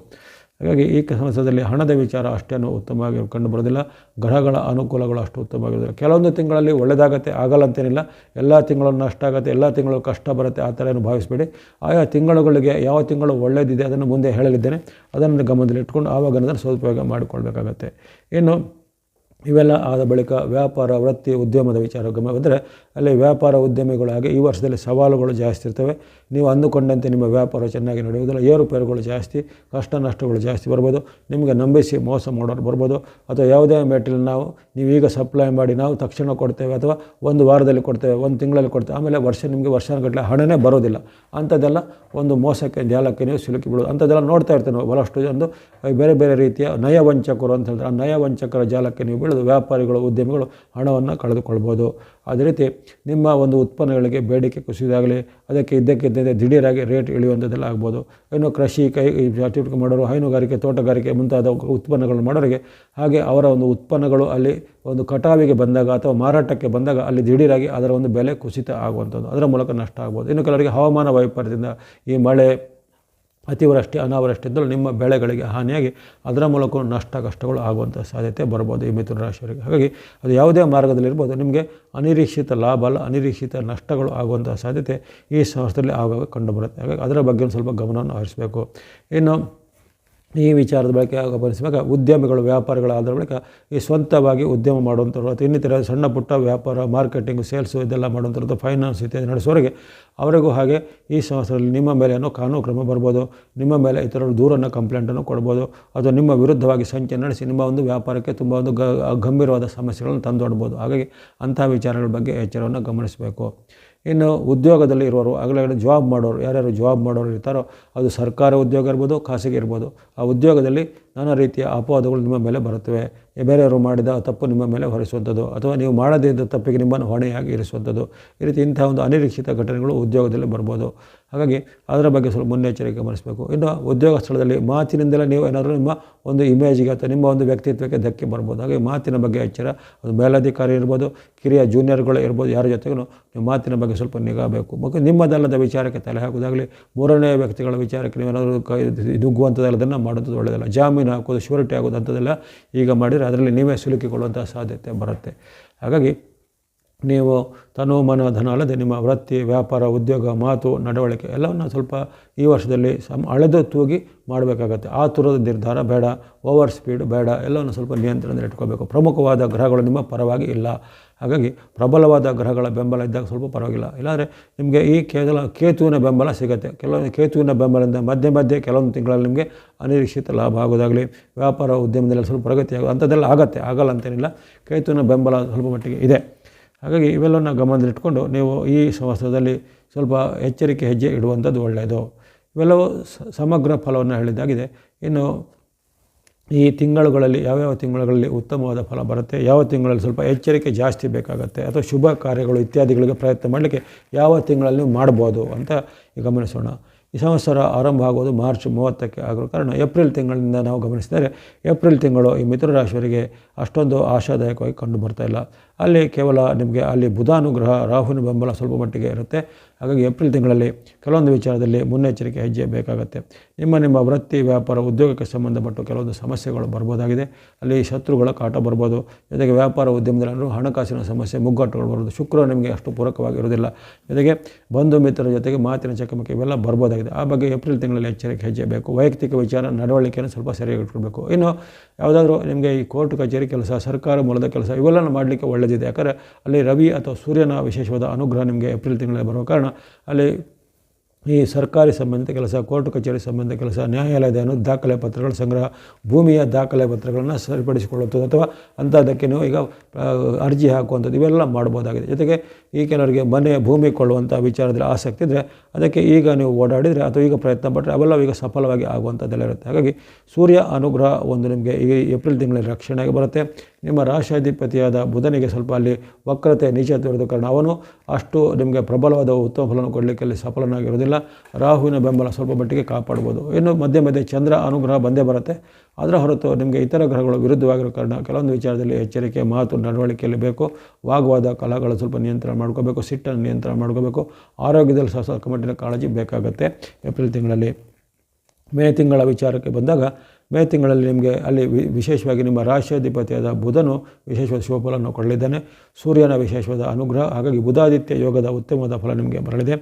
ಹಾಗಾಗಿ ಈ ಕೆಲಸದಲ್ಲಿ ಹಣದ ವಿಚಾರ ಅಷ್ಟೇನು ಉತ್ತಮವಾಗಿ ಕಂಡು ಬರೋದಿಲ್ಲ ಗ್ರಹಗಳ ಅನುಕೂಲಗಳು ಅಷ್ಟು ಉತ್ತಮವಾಗಿರೋದಿಲ್ಲ ಕೆಲವೊಂದು ತಿಂಗಳಲ್ಲಿ ಒಳ್ಳೆಯದಾಗತ್ತೆ ಆಗಲ್ಲ ಅಂತೇನಿಲ್ಲ ಎಲ್ಲ ತಿಂಗಳು ನಷ್ಟ ಆಗುತ್ತೆ, ಎಲ್ಲ ತಿಂಗಳು ಕಷ್ಟ ಬರುತ್ತೆ, ಆ ಥರ ಏನು ಭಾವಿಸಬೇಡಿ. ಆಯಾ ತಿಂಗಳುಗಳಿಗೆ ಯಾವ ತಿಂಗಳು ಒಳ್ಳೆಯದಿದೆ ಅದನ್ನು ಮುಂದೆ ಹೇಳಲಿದ್ದೇನೆ. ಅದನ್ನು ಗಮನದಲ್ಲಿಟ್ಕೊಂಡು ಆವಾಗ ಅದನ್ನು ಸದುಪಯೋಗ ಮಾಡಿಕೊಳ್ಬೇಕಾಗತ್ತೆ. ಇನ್ನು ಇವೆಲ್ಲ ಆದ ಬಳಿಕ ವ್ಯಾಪಾರ, ವೃತ್ತಿ, ಉದ್ಯಮದ ವಿಚಾರ ಗಮನ ಬಂದರೆ ಅಲ್ಲಿ ವ್ಯಾಪಾರ ಉದ್ಯಮಿಗಳಾಗಿ ಈ ವರ್ಷದಲ್ಲಿ ಸವಾಲುಗಳು ಜಾಸ್ತಿ ಇರ್ತವೆ. ನೀವು ಅಂದುಕೊಂಡಂತೆ ನಿಮ್ಮ ವ್ಯಾಪಾರ ಚೆನ್ನಾಗಿ ನಡೆಯುವುದಿಲ್ಲ. ಏರುಪೇರುಗಳು ಜಾಸ್ತಿ, ಕಷ್ಟ ನಷ್ಟಗಳು ಜಾಸ್ತಿ ಬರ್ಬೋದು. ನಿಮಗೆ ನಂಬಿಸಿ ಮೋಸ ಮಾಡೋರು ಬರ್ಬೋದು. ಅಥವಾ ಯಾವುದೇ ಮೆಟೀರಿಯಲ್ ನಾವು, ನೀವು ಈಗ ಸಪ್ಲೈ ಮಾಡಿ ನಾವು ತಕ್ಷಣ ಕೊಡ್ತೇವೆ ಅಥವಾ ಒಂದು ವಾರದಲ್ಲಿ ಕೊಡ್ತೇವೆ, ಒಂದು ತಿಂಗಳಲ್ಲಿ ಕೊಡ್ತೇವೆ. ಆಮೇಲೆ ವರ್ಷ ನಿಮಗೆ ವರ್ಷಗಟ್ಟಲೆ ಹಣನೇ ಬರೋದಿಲ್ಲ. ಅಂಥದ್ದೆಲ್ಲ ಒಂದು ಮೋಸಕ್ಕೆ ಜಾಲಕ್ಕೆ ನೀವು ಸಿಲುಕಿ ಬಿಡೋದು ಅಂಥದ್ದೆಲ್ಲ ನೋಡ್ತಾ ಇರ್ತೇವೆ ನಾವು ಭಾಳಷ್ಟು ಒಂದು ಬೇರೆ ಬೇರೆ ರೀತಿಯ ನಯವಂಚಕರು ಅಂತ ಹೇಳಿದ್ರೆ ಆ ನಯವಂಚಕರ ಜಾಲಕ್ಕೆ ನೀವು ಬೀಳೋದು ವ್ಯಾಪಾರಿಗಳು, ಉದ್ಯಮಿಗಳು ಹಣವನ್ನು ಕಳೆದುಕೊಳ್ಬೋದು. ಅದೇ ರೀತಿ ನಿಮ್ಮ ಒಂದು ಉತ್ಪನ್ನಗಳಿಗೆ ಬೇಡಿಕೆ ಕುಸಿದಾಗಲಿ, ಅದಕ್ಕೆ ಇದ್ದಕ್ಕಿದ್ದಂತೆ ದಿಢೀರಾಗಿ ರೇಟ್ ಇಳಿಯುವಂಥದ್ದೆಲ್ಲ ಆಗ್ಬೋದು. ಇನ್ನು ಕೃಷಿ, ಕೈ ಚಟುವಟಿಕೆ ಮಾಡೋರು, ಹೈನುಗಾರಿಕೆ, ತೋಟಗಾರಿಕೆ ಮುಂತಾದ ಉತ್ಪನ್ನಗಳನ್ನು ಮಾಡೋರಿಗೆ, ಹಾಗೆ ಅವರ ಒಂದು ಉತ್ಪನ್ನಗಳು ಅಲ್ಲಿ ಒಂದು ಕಟಾವಿಗೆ ಬಂದಾಗ ಅಥವಾ ಮಾರಾಟಕ್ಕೆ ಬಂದಾಗ ಅಲ್ಲಿ ದಿಢೀರಾಗಿ ಅದರ ಒಂದು ಬೆಲೆ ಕುಸಿತ ಆಗುವಂಥದ್ದು. ಅದರ ಮೂಲಕ ನಷ್ಟ ಆಗ್ಬೋದು. ಇನ್ನು ಕೆಲವರಿಗೆ ಹವಾಮಾನ ವೈಪರ್ಯದಿಂದ ಈ ಮಳೆ ಅತಿವೃಷ್ಟಿ ಅನಾವೃಷ್ಟಿ ಇದ್ದರೂ ನಿಮ್ಮ ಬೆಳೆಗಳಿಗೆ ಹಾನಿಯಾಗಿ ಅದರ ಮೂಲಕ ನಷ್ಟ, ಕಷ್ಟಗಳು ಆಗುವಂಥ ಸಾಧ್ಯತೆ ಬರ್ಬೋದು ಈ ಮಿಥುನ ರಾಶಿಯವರಿಗೆ. ಹಾಗಾಗಿ ಅದು ಯಾವುದೇ ಮಾರ್ಗದಲ್ಲಿರ್ಬೋದು ನಿಮಗೆ ಅನಿರೀಕ್ಷಿತ ಲಾಭ ಅಲ್ಲ, ಅನಿರೀಕ್ಷಿತ ನಷ್ಟಗಳು ಆಗುವಂಥ ಸಾಧ್ಯತೆ ಈ ಸಂಸ್ಥೆಯಲ್ಲಿ ಆಗಾಗ ಕಂಡುಬರುತ್ತೆ. ಹಾಗಾಗಿ ಅದರ ಬಗ್ಗೆ ಸ್ವಲ್ಪ ಗಮನವನ್ನು ಹರಿಸಬೇಕು. ಇನ್ನು ಈ ವಿಚಾರದ ಬಳಕೆ ಗಮನಿಸುವಾಗ ಉದ್ಯಮಿಗಳು ವ್ಯಾಪಾರಿಗಳಾದ ಬಳಿಕ ಈ ಸ್ವಂತವಾಗಿ ಉದ್ಯಮ ಮಾಡುವಂಥವ್ರು ಅಥವಾ ಇನ್ನಿತರ ಸಣ್ಣ ಪುಟ್ಟ ವ್ಯಾಪಾರ, ಮಾರ್ಕೆಟಿಂಗ್, ಸೇಲ್ಸು ಇದೆಲ್ಲ ಮಾಡುವಂಥದ್ದು ಫೈನಾನ್ಸ್ ಇತ್ಯಾದಿ ನಡೆಸೋರಿಗೆ ಅವರಿಗೂ ಹಾಗೆ ಈ ಸಂಸ್ಥೆಯಲ್ಲಿ ನಿಮ್ಮ ಮೇಲೆ ಏನೋ ಕಾನೂನು ಕ್ರಮ ಬರ್ಬೋದು, ನಿಮ್ಮ ಮೇಲೆ ಇತರರು ದೂರನ್ನು ಕಂಪ್ಲೇಂಟನ್ನು ಕೊಡ್ಬೋದು ಅಥವಾ ನಿಮ್ಮ ವಿರುದ್ಧವಾಗಿ ಸಂಚೆ ನಡೆಸಿ ನಿಮ್ಮ ಒಂದು ವ್ಯಾಪಾರಕ್ಕೆ ತುಂಬ ಒಂದು ಗಂಭೀರವಾದ ಸಮಸ್ಯೆಗಳನ್ನು ತಂದೊಡ್ಬೋದು. ಹಾಗಾಗಿ ಅಂತಹ ವಿಚಾರಗಳ ಬಗ್ಗೆ ಎಚ್ಚರವನ್ನು ಗಮನಿಸಬೇಕು. ಇನ್ನು ಉದ್ಯೋಗದಲ್ಲಿ ಇರುವವರು ಆಗಲೇ ಜಾಬ್ ಮಾಡೋರು, ಯಾರ್ಯಾರು ಜಾಬ್ ಮಾಡೋರು ಇರ್ತಾರೋ, ಅದು ಸರ್ಕಾರ ಉದ್ಯೋಗ ಇರ್ಬೋದು, ಖಾಸಗಿ ಇರ್ಬೋದು, ಆ ಉದ್ಯೋಗದಲ್ಲಿ ನಾನಾ ರೀತಿಯ ಅಪವಾದಗಳು ನಿಮ್ಮ ಮೇಲೆ ಬರುತ್ತವೆ. ಬೇರೆಯವರು ಮಾಡಿದ ತಪ್ಪು ನಿಮ್ಮ ಮೇಲೆ ಹೊರಿಸುವಂಥದ್ದು ಅಥವಾ ನೀವು ಮಾಡದೇ ಇದ್ದ ತಪ್ಪಿಗೆ ನಿಮ್ಮನ್ನು ಹೊಣೆಯಾಗಿ ಇರಿಸುವಂಥದ್ದು, ಈ ರೀತಿ ಇಂಥ ಒಂದು ಅನಿರೀಕ್ಷಿತ ಘಟನೆಗಳು ಉದ್ಯೋಗದಲ್ಲಿ ಬರ್ಬೋದು. ಹಾಗಾಗಿ ಅದರ ಬಗ್ಗೆ ಸ್ವಲ್ಪ ಮುನ್ನೆಚ್ಚರಿಕೆ ಗಮನಿಸಬೇಕು ಇನ್ನು ಉದ್ಯೋಗ ಸ್ಥಳದಲ್ಲಿ ಮಾತಿನಿಂದಲೇ ನೀವು ಏನಾದರೂ ನಿಮ್ಮ ಒಂದು ಇಮೇಜ್ಗೆ ಅಥವಾ ನಿಮ್ಮ ಒಂದು ವ್ಯಕ್ತಿತ್ವಕ್ಕೆ ಧಕ್ಕೆ ಬರ್ಬೋದು. ಹಾಗೆ ಮಾತಿನ ಬಗ್ಗೆ ಎಚ್ಚರ, ಅದು ಮೇಲಾಧಿಕಾರಿ ಇರ್ಬೋದು, ಕಿರಿಯ ಜೂನಿಯರ್ಗಳು ಇರ್ಬೋದು, ಯಾರ ಜೊತೆಗೂ ನೀವು ಮಾತಿನ ಬಗ್ಗೆ ಸ್ವಲ್ಪ ನಿಗಾ ಬೇಕು. ಮತ್ತು ನಿಮ್ಮದಲ್ಲದ ವಿಚಾರಕ್ಕೆ ತಲೆ ಹಾಕೋದಾಗಲಿ ಮೂರನೇ ವ್ಯಕ್ತಿಗಳ ವಿಚಾರಕ್ಕೆ ನೀವೇನಾದರೂ ಕೈ ನುಗ್ಗುವಂಥದ್ದೆಲ್ಲದನ್ನು ಮಾಡೋದು ಒಳ್ಳೆಯದಲ್ಲ. ಜಾಮೀನು ಹಾಕೋದು ಶ್ಯೂರಿಟಿ ಆಗೋದು ಅಂಥದ್ದೆಲ್ಲ ಈಗ ಮಾಡಿದರೆ ಅದರಲ್ಲಿ ನೀವೇ ಸಿಲುಕಿಕೊಳ್ಳುವಂಥ ಸಾಧ್ಯತೆ ಬರುತ್ತೆ. ಹಾಗಾಗಿ ನೀವು ತನು ಮನ ಧನ ಅಲ್ಲದೆ ನಿಮ್ಮ ವೃತ್ತಿ, ವ್ಯಾಪಾರ, ಉದ್ಯೋಗ, ಮಾತು, ನಡವಳಿಕೆ ಎಲ್ಲವನ್ನು ಸ್ವಲ್ಪ ಈ ವರ್ಷದಲ್ಲಿ ಸಮ್ ಅಳೆದು ತೂಗಿ ಮಾಡಬೇಕಾಗತ್ತೆ. ಆತುರದ ನಿರ್ಧಾರ ಬೇಡ, ಓವರ್ ಸ್ಪೀಡ್ ಬೇಡ, ಎಲ್ಲವನ್ನು ಸ್ವಲ್ಪ ನಿಯಂತ್ರಣದಲ್ಲಿ ಇಟ್ಕೋಬೇಕು. ಪ್ರಮುಖವಾದ ಗ್ರಹಗಳು ನಿಮ್ಮ ಪರವಾಗಿ ಇಲ್ಲ. ಹಾಗಾಗಿ ಪ್ರಬಲವಾದ ಗ್ರಹಗಳ ಬೆಂಬಲ ಇದ್ದಾಗ ಸ್ವಲ್ಪ ಪರವಾಗಿಲ್ಲ. ಇಲ್ಲಾಂದರೆ ನಿಮಗೆ ಈ ಕೇವಲ ಕೇತುವಿನ ಬೆಂಬಲ ಸಿಗುತ್ತೆ. ಕೆಲವೊಂದು ಕೇತುವಿನ ಬೆಂಬಲದಿಂದ ಮಧ್ಯೆ ಮಧ್ಯೆ ಕೆಲವೊಂದು ತಿಂಗಳಲ್ಲಿ ನಿಮಗೆ ಅನಿರೀಕ್ಷಿತ ಲಾಭ ಆಗೋದಾಗಲಿ, ವ್ಯಾಪಾರ ಉದ್ಯಮದಲ್ಲಿ ಸ್ವಲ್ಪ ಪ್ರಗತಿ ಆಗೋ ಅಂಥದ್ದೆಲ್ಲ ಆಗತ್ತೆ. ಆಗಲ್ಲ ಅಂತೇನಿಲ್ಲ. ಕೇತುವಿನ ಬೆಂಬಲ ಸ್ವಲ್ಪ ಮಟ್ಟಿಗೆ ಇದೆ. ಹಾಗಾಗಿ ಇವೆಲ್ಲವನ್ನು ಗಮನದಲ್ಲಿಟ್ಕೊಂಡು ನೀವು ಈ ಸಮಸ್ತದಲ್ಲಿ ಸ್ವಲ್ಪ ಎಚ್ಚರಿಕೆ ಹೆಜ್ಜೆ ಇಡುವಂಥದ್ದು ಒಳ್ಳೆಯದು. ಇವೆಲ್ಲವೂ ಸಮಗ್ರ ಫಲವನ್ನು ಹೇಳಿದ್ದಾಗಿದೆ. ಇನ್ನು ಈ ತಿಂಗಳುಗಳಲ್ಲಿ, ಯಾವ್ಯಾವ ತಿಂಗಳುಗಳಲ್ಲಿ ಉತ್ತಮವಾದ ಫಲ ಬರುತ್ತೆ, ಯಾವ ತಿಂಗಳಲ್ಲಿ ಸ್ವಲ್ಪ ಎಚ್ಚರಿಕೆ ಜಾಸ್ತಿ ಬೇಕಾಗುತ್ತೆ, ಅಥವಾ ಶುಭ ಕಾರ್ಯಗಳು ಇತ್ಯಾದಿಗಳಿಗೆ ಪ್ರಯತ್ನ ಮಾಡಲಿಕ್ಕೆ ಯಾವ ತಿಂಗಳಲ್ಲಿ ಮಾಡ್ಬೋದು ಅಂತ ಗಮನಿಸೋಣ. ಈ ಸಂವತ್ಸರ ಆರಂಭ ಆಗೋದು ಮಾರ್ಚ್ ಮೂವತ್ತಕ್ಕೆ ಆಗಿರೋ ಕಾರಣ ಏಪ್ರಿಲ್ ತಿಂಗಳಿಂದ ನಾವು ಗಮನಿಸಿದರೆ ಏಪ್ರಿಲ್ ತಿಂಗಳು ಈ ಮಿಥುನ ರಾಶಿಯವರಿಗೆ ಅಷ್ಟೊಂದು ಆಶಾದಾಯಕವಾಗಿ ಕಂಡು ಬರ್ತಾ ಇಲ್ಲ. ಅಲ್ಲಿ ಕೇವಲ ನಿಮಗೆ ಅಲ್ಲಿ ಬುಧಾನುಗ್ರಹ, ರಾಹುವಿನ ಬೆಂಬಲ ಸ್ವಲ್ಪ ಮಟ್ಟಿಗೆ ಇರುತ್ತೆ. ಹಾಗಾಗಿ ಏಪ್ರಿಲ್ ತಿಂಗಳಲ್ಲಿ ಕೆಲವೊಂದು ವಿಚಾರದಲ್ಲಿ ಮುನ್ನೆಚ್ಚರಿಕೆ ಹೆಜ್ಜೆ ಬೇಕಾಗುತ್ತೆ. ನಿಮ್ಮ ನಿಮ್ಮ ವೃತ್ತಿ, ವ್ಯಾಪಾರ, ಉದ್ಯೋಗಕ್ಕೆ ಸಂಬಂಧಪಟ್ಟು ಕೆಲವೊಂದು ಸಮಸ್ಯೆಗಳು ಬರ್ಬೋದಾಗಿದೆ. ಅಲ್ಲಿ ಶತ್ರುಗಳ ಕಾಟ ಬರ್ಬೋದು. ಜೊತೆಗೆ ವ್ಯಾಪಾರ ಉದ್ಯಮದಲ್ಲಿ ಹಣಕಾಸಿನ ಸಮಸ್ಯೆ, ಮುಗ್ಗಟ್ಟುಗಳು ಬರ್ಬೋದು ಶುಕ್ರ ನಿಮಗೆ ಅಷ್ಟು ಪೂರಕವಾಗಿರೋದಿಲ್ಲ ಜೊತೆಗೆ ಬಂಧು ಮಿತ್ರರ ಜೊತೆಗೆ ಮಾತಿನ ಚಕಮಕಿ ಇವೆಲ್ಲ ಬರ್ಬೋದಾಗಿದೆ. ಆ ಬಗ್ಗೆ ಏಪ್ರಿಲ್ ತಿಂಗಳಲ್ಲಿ ಎಚ್ಚರಿಕೆ ಹೆಜ್ಜೆ ಬೇಕು. ವೈಯಕ್ತಿಕ ವಿಚಾರ, ನಡವಳಿಕೆಯನ್ನು ಸ್ವಲ್ಪ ಸರಿಯಾಗಿ ಇಟ್ಕೊಳ್ಬೇಕು. ಇನ್ನು ಯಾವುದಾದ್ರೂ ನಿಮಗೆ ಈ ಕೋರ್ಟ್ ಕಚೇರಿ ಕೆಲಸ, ಸರ್ಕಾರ ಮೂಲದ ಕೆಲಸ ಇವೆಲ್ಲ ಮಾಡಲಿಕ್ಕೆ ಒಳ್ಳೆಯದಿದೆ ಯಾಕಂದರೆ ಅಲ್ಲಿ ರವಿ ಅಥವಾ ಸೂರ್ಯನ ವಿಶೇಷವಾದ ಅನುಗ್ರಹ ನಿಮಗೆ ಏಪ್ರಿಲ್ ತಿಂಗಳಲ್ಲಿ ಬರುವ ಕಾರಣ ಅಲ್ಲಿ ಈ ಸರ್ಕಾರಿ ಸಂಬಂಧಿತ ಕೆಲಸ, ಕೋರ್ಟ್ ಕಚೇರಿ ಸಂಬಂಧಿತ ಕೆಲಸ, ನ್ಯಾಯಾಲಯದ ಏನು ದಾಖಲೆ ಪತ್ರಗಳ ಸಂಗ್ರಹ, ಭೂಮಿಯ ದಾಖಲೆ ಪತ್ರಗಳನ್ನು ಸರಿಪಡಿಸಿಕೊಳ್ಳುತ್ತದೆ ಅಥವಾ ಅಂಥದ್ದಕ್ಕೆ ನೀವು ಈಗ ಅರ್ಜಿ ಹಾಕುವಂಥದ್ದು ಇವೆಲ್ಲ ಮಾಡ್ಬೋದಾಗಿದೆ ಜೊತೆಗೆ ಈ ಕೆಲವರಿಗೆ ಮನೆ, ಭೂಮಿ ಕೊಳ್ಳುವಂಥ ವಿಚಾರದಲ್ಲಿ ಆಸಕ್ತಿ ಇದ್ದರೆ ಅದಕ್ಕೆ ಈಗ ನೀವು ಓಡಾಡಿದರೆ ಅಥವಾ ಈಗ ಪ್ರಯತ್ನ ಪಟ್ಟರೆ ಅವೆಲ್ಲ ಈಗ ಸಫಲವಾಗಿ ಆಗುವಂಥದ್ದೆಲ್ಲ ಇರುತ್ತೆ. ಹಾಗಾಗಿ ಸೂರ್ಯ ಅನುಗ್ರಹ ಒಂದು ನಿಮಗೆ ಈ ಏಪ್ರಿಲ್ ತಿಂಗಳಲ್ಲಿ ರಕ್ಷಣೆಗೆ ಬರುತ್ತೆ. ನಿಮ್ಮ ರಾಶಾಧಿಪತಿಯಾದ ಬುಧನಿಗೆ ಸ್ವಲ್ಪ ಅಲ್ಲಿ ವಕ್ರತೆ, ನೀಚತೆ ಇರೋದ ಕಾರಣ. ಅವನು ಅಷ್ಟು ನಿಮಗೆ ಪ್ರಬಲವಾದ ಉತ್ತಮ ಫಲವನ್ನು ಕೊಡಲಿಕ್ಕೆ ಅಲ್ಲಿ ಸಫಲನಾಗಿರೋದಿಲ್ಲ. ರಾಹುವಿನ ಬೆಂಬಲ ಸ್ವಲ್ಪ ಮಟ್ಟಿಗೆ ಕಾಪಾಡ್ಬೋದು. ಇನ್ನು ಮಧ್ಯೆ ಮಧ್ಯೆ ಚಂದ್ರ ಅನುಗ್ರಹ ಬಂದೇ ಬರುತ್ತೆ. ಅದರ ಹೊರತು ನಿಮಗೆ ಇತರ ಗ್ರಹಗಳು ವಿರುದ್ಧವಾಗಿರೋ ಕಾರಣ ಕೆಲವೊಂದು ವಿಚಾರದಲ್ಲಿ ಎಚ್ಚರಿಕೆ, ಮಾತು, ನಡವಳಿಕೆಯಲ್ಲಿ ಬೇಕು. ವಾಗ್ವಾದ ಕಲಾಗಳು ಸ್ವಲ್ಪ ನಿಯಂತ್ರಣ ಮಾಡ್ಕೋಬೇಕು. ಸಿಟ್ಟನ್ನು ನಿಯಂತ್ರಣ ಮಾಡ್ಕೋಬೇಕು. ಆರೋಗ್ಯದಲ್ಲಿ ಸಹ ಸ್ವಲ್ಪ ಮಟ್ಟಿನ ಕಾಳಜಿ ಬೇಕಾಗುತ್ತೆ. ಏಪ್ರಿಲ್ ತಿಂಗಳಲ್ಲಿ ಮೇ ತಿಂಗಳ ವಿಚಾರಕ್ಕೆ ಬಂದಾಗ ಮೇ ತಿಂಗಳಲ್ಲಿ ನಿಮಗೆ ಅಲ್ಲಿ ವಿಶೇಷವಾಗಿ ನಿಮ್ಮ ರಾಷ್ಟ್ರಾಧಿಪತಿಯಾದ ಬುಧನು ವಿಶೇಷವಾದ ಶಿವಫಲವನ್ನು ಕೊಡಲಿದ್ದಾನೆ. ಸೂರ್ಯನ ವಿಶೇಷವಾದ ಅನುಗ್ರಹ, ಹಾಗಾಗಿ ಬುಧಾದಿತ್ಯ ಯೋಗದ ಉತ್ತಮವಾದ ಫಲ ನಿಮಗೆ ಬರಲಿದೆ.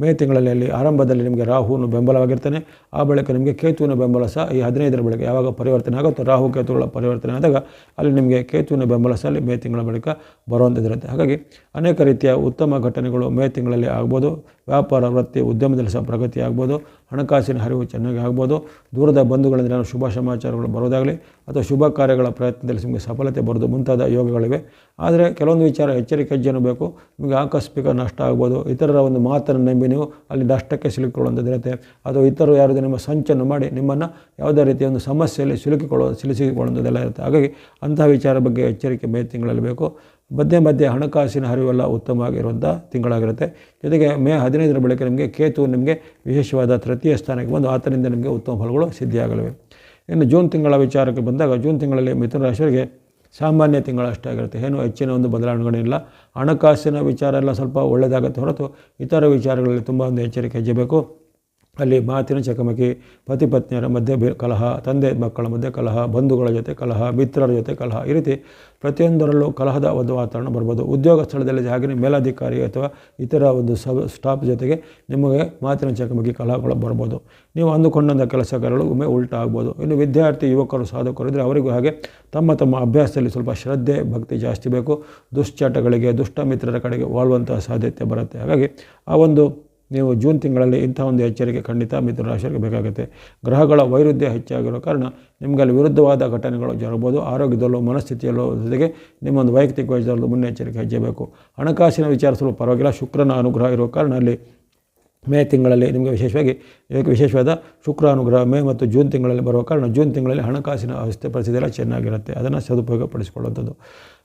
ಮೇ ತಿಂಗಳಲ್ಲಿ ಆರಂಭದಲ್ಲಿ ನಿಮಗೆ ರಾಹುವನ್ನು ಬೆಂಬಲವಾಗಿರ್ತಾನೆ. ಆ ಬಳಿಕ ನಿಮಗೆ ಕೇತುವಿನ ಬೆಂಬಲ ಸಹ ಈ ಹದಿನೈದರ ಬಳಿಕ ಯಾವಾಗ ಪರಿವರ್ತನೆ ಆಗುತ್ತೋ ರಾಹು ಕೇತುಗಳ ಪರಿವರ್ತನೆ ಆದಾಗ ಅಲ್ಲಿ ನಿಮಗೆ ಕೇತುವಿನ ಬೆಂಬಲ ಸಹ ಅಲ್ಲಿ ಮೇ ತಿಂಗಳ ಬಳಿಕ ಬರುವಂಥದ್ದಿರುತ್ತೆ ಹಾಗಾಗಿ ಅನೇಕ ರೀತಿಯ ಉತ್ತಮ ಘಟನೆಗಳು ಮೇ ತಿಂಗಳಲ್ಲಿ ಆಗ್ಬೋದು. ವ್ಯಾಪಾರ, ವೃತ್ತಿ, ಉದ್ಯಮದಲ್ಲಿ ಸಹ ಪ್ರಗತಿ ಆಗ್ಬೋದು. ಹಣಕಾಸಿನ ಹರಿವು ಚೆನ್ನಾಗಿ ಆಗ್ಬೋದು. ದೂರದ ಬಂಧುಗಳಿಂದ ಶುಭ ಸಮಾಚಾರಗಳು ಬರೋದಾಗಲಿ ಅಥವಾ ಶುಭ ಕಾರ್ಯಗಳ ಪ್ರಯತ್ನದಲ್ಲಿ ನಿಮಗೆ ಸಫಲತೆ ಬರೋದು ಮುಂತಾದ ಯೋಗಗಳಿವೆ. ಆದರೆ ಕೆಲವೊಂದು ವಿಚಾರ ಎಚ್ಚರಿಕೆ ಹೆಜ್ಜೆನೂ ಬೇಕು. ನಿಮಗೆ ಆಕಸ್ಮಿಕ ನಷ್ಟ ಆಗ್ಬೋದು. ಇತರರ ಒಂದು ಮಾತನ್ನು ನಂಬಿ ನೀವು ಅಲ್ಲಿ ನಷ್ಟಕ್ಕೆ ಸಿಲುಕಿಕೊಳ್ಳುವಂಥದ್ದಿರುತ್ತೆ ಅಥವಾ ಇತರರು ಯಾರಾದರೂ ನಿಮ್ಮ ಸಂಚನ್ನು ಮಾಡಿ ನಿಮ್ಮನ್ನು ಯಾವುದೇ ರೀತಿಯ ಒಂದು ಸಮಸ್ಯೆಯಲ್ಲಿ ಸಿಲುಕಿಕೊಳ್ಳೋ ಸಿಲುಕಿಕೊಳ್ಳುವಂಥದ್ದೆಲ್ಲ ಇರುತ್ತೆ. ಹಾಗಾಗಿ ಅಂತಹ ವಿಚಾರ ಬಗ್ಗೆ ಎಚ್ಚರಿಕೆ ಮೇ ತಿಂಗಳಲ್ಲಿ ಬೇಕು. ಮಧ್ಯೆ ಮಧ್ಯೆ ಹಣಕಾಸಿನ ಹರಿವೆಲ್ಲ ಉತ್ತಮವಾಗಿರುವಂಥ ತಿಂಗಳಾಗಿರುತ್ತೆ. ಜೊತೆಗೆ ಮೇ ಹದಿನೈದರ ಬಳಿಕ ನಿಮಗೆ ಕೇತು ನಿಮಗೆ ವಿಶೇಷವಾದ ತೃತೀಯ ಸ್ಥಾನಕ್ಕೆ ಬಂದು ಆತನಿಂದ ನಿಮಗೆ ಉತ್ತಮ ಫಲಗಳು ಸಿದ್ಧಿಯಾಗಲಿವೆ. ಇನ್ನು ಜೂನ್ ತಿಂಗಳ ವಿಚಾರಕ್ಕೆ ಬಂದಾಗ ಜೂನ್ ತಿಂಗಳಲ್ಲಿ ಮಿಥುನ ರಾಶಿಯವರಿಗೆ ಸಾಮಾನ್ಯ ತಿಂಗಳಷ್ಟೇ ಆಗಿರುತ್ತೆ. ಏನು ಹೆಚ್ಚಿನ ಒಂದು ಬದಲಾವಣೆಗಳಿಲ್ಲ ಹಣಕಾಸಿನ ವಿಚಾರ ಎಲ್ಲ ಸ್ವಲ್ಪ ಒಳ್ಳೆಯದಾಗುತ್ತೆ ಹೊರತು ಇತರ ವಿಚಾರಗಳಲ್ಲಿ ತುಂಬ ಒಂದು ಎಚ್ಚರಿಕೆ ಹೆಜ್ಜೆಬೇಕು ಅಲ್ಲಿ ಮಾತಿನ ಚಕಮಕಿ ಪತಿ ಪತ್ನಿಯರ ಮಧ್ಯೆ ಕಲಹ, ತಂದೆ ಮಕ್ಕಳ ಮಧ್ಯೆ ಕಲಹ, ಬಂಧುಗಳ ಜೊತೆ ಕಲಹ, ಮಿತ್ರರ ಜೊತೆ ಕಲಹ ಈ ರೀತಿ ಪ್ರತಿಯೊಂದರಲ್ಲೂ ಕಲಹದ ಒಂದು ವಾತಾವರಣ ಬರ್ಬೋದು. ಉದ್ಯೋಗ ಸ್ಥಳದಲ್ಲಿ ಹಾಗೆಯೇ ಮೇಲಾಧಿಕಾರಿ ಅಥವಾ ಇತರ ಒಂದು ಸಬ್ ಸ್ಟಾಫ್ ಜೊತೆಗೆ ನಿಮಗೆ ಮಾತಿನ ಚಕಮಕಿ, ಕಲಹಗಳು ಬರ್ಬೋದು. ನೀವು ಅಂದುಕೊಂಡಂಥ ಕೆಲಸಗಾರರು ಒಮ್ಮೆ ಉಲ್ಟಾ ಆಗ್ಬೋದು. ಇನ್ನು ವಿದ್ಯಾರ್ಥಿ, ಯುವಕರು, ಸಾಧಕರು ಇದ್ದರೆ ಅವರಿಗೂ ಹಾಗೆ ತಮ್ಮ ತಮ್ಮ ಅಭ್ಯಾಸದಲ್ಲಿ ಸ್ವಲ್ಪ ಶ್ರದ್ಧೆ, ಭಕ್ತಿ ಜಾಸ್ತಿ ಬೇಕು. ದುಶ್ಚಟಗಳಿಗೆ, ದುಷ್ಟ ಮಿತ್ರರ ಕಡೆಗೆ ವಾಳುವಂತಹ ಸಾಧ್ಯತೆ ಬರುತ್ತೆ. ಹಾಗಾಗಿ ಆ ಒಂದು ನೀವು ಜೂನ್ ತಿಂಗಳಲ್ಲಿ ಇಂಥ ಒಂದು ಎಚ್ಚರಿಕೆ ಖಂಡಿತ ಮಿಥುನ ರಾಶಿಯವರಿಗೆ ಬೇಕಾಗುತ್ತೆ. ಗ್ರಹಗಳ ವೈರುಧ್ಯ ಹೆಚ್ಚಾಗಿರೋ ಕಾರಣ ನಿಮಗೆ ಅಲ್ಲಿ ವಿರುದ್ಧವಾದ ಘಟನೆಗಳು ಜರಗಬಹುದು ಆರೋಗ್ಯದಲ್ಲೂ, ಮನಸ್ಥಿತಿಯಲ್ಲೂ ಜೊತೆಗೆ ನಿಮ್ಮೊಂದು ವೈಯಕ್ತಿಕ ವಯಸ್ಸಲ್ಲೂ ಮುನ್ನೆಚ್ಚರಿಕೆ ಹೆಚ್ಚಬೇಕು ಬೇಕು ಹಣಕಾಸಿನ ವಿಚಾರಿಸಲು ಪರವಾಗಿಲ್ಲ. ಶುಕ್ರನ ಅನುಗ್ರಹ ಇರೋ ಕಾರಣ ಅಲ್ಲಿ ಮೇ ತಿಂಗಳಲ್ಲಿ ನಿಮಗೆ ವಿಶೇಷವಾಗಿ ವಿಶೇಷವಾದ ಶುಕ್ರ ಅನುಗ್ರಹ ಮೇ ಮತ್ತು ಜೂನ್ ತಿಂಗಳಲ್ಲಿ ಬರುವ ಕಾರಣ ಜೂನ್ ತಿಂಗಳಲ್ಲಿ ಹಣಕಾಸಿನ ಅವಸ್ಥೆ ಪರಿಸ್ಥಿತಿ ಎಲ್ಲ ಚೆನ್ನಾಗಿರುತ್ತೆ. ಅದನ್ನು ಸದುಪಯೋಗ ಪಡಿಸಿಕೊಳ್ಳುವಂಥದ್ದು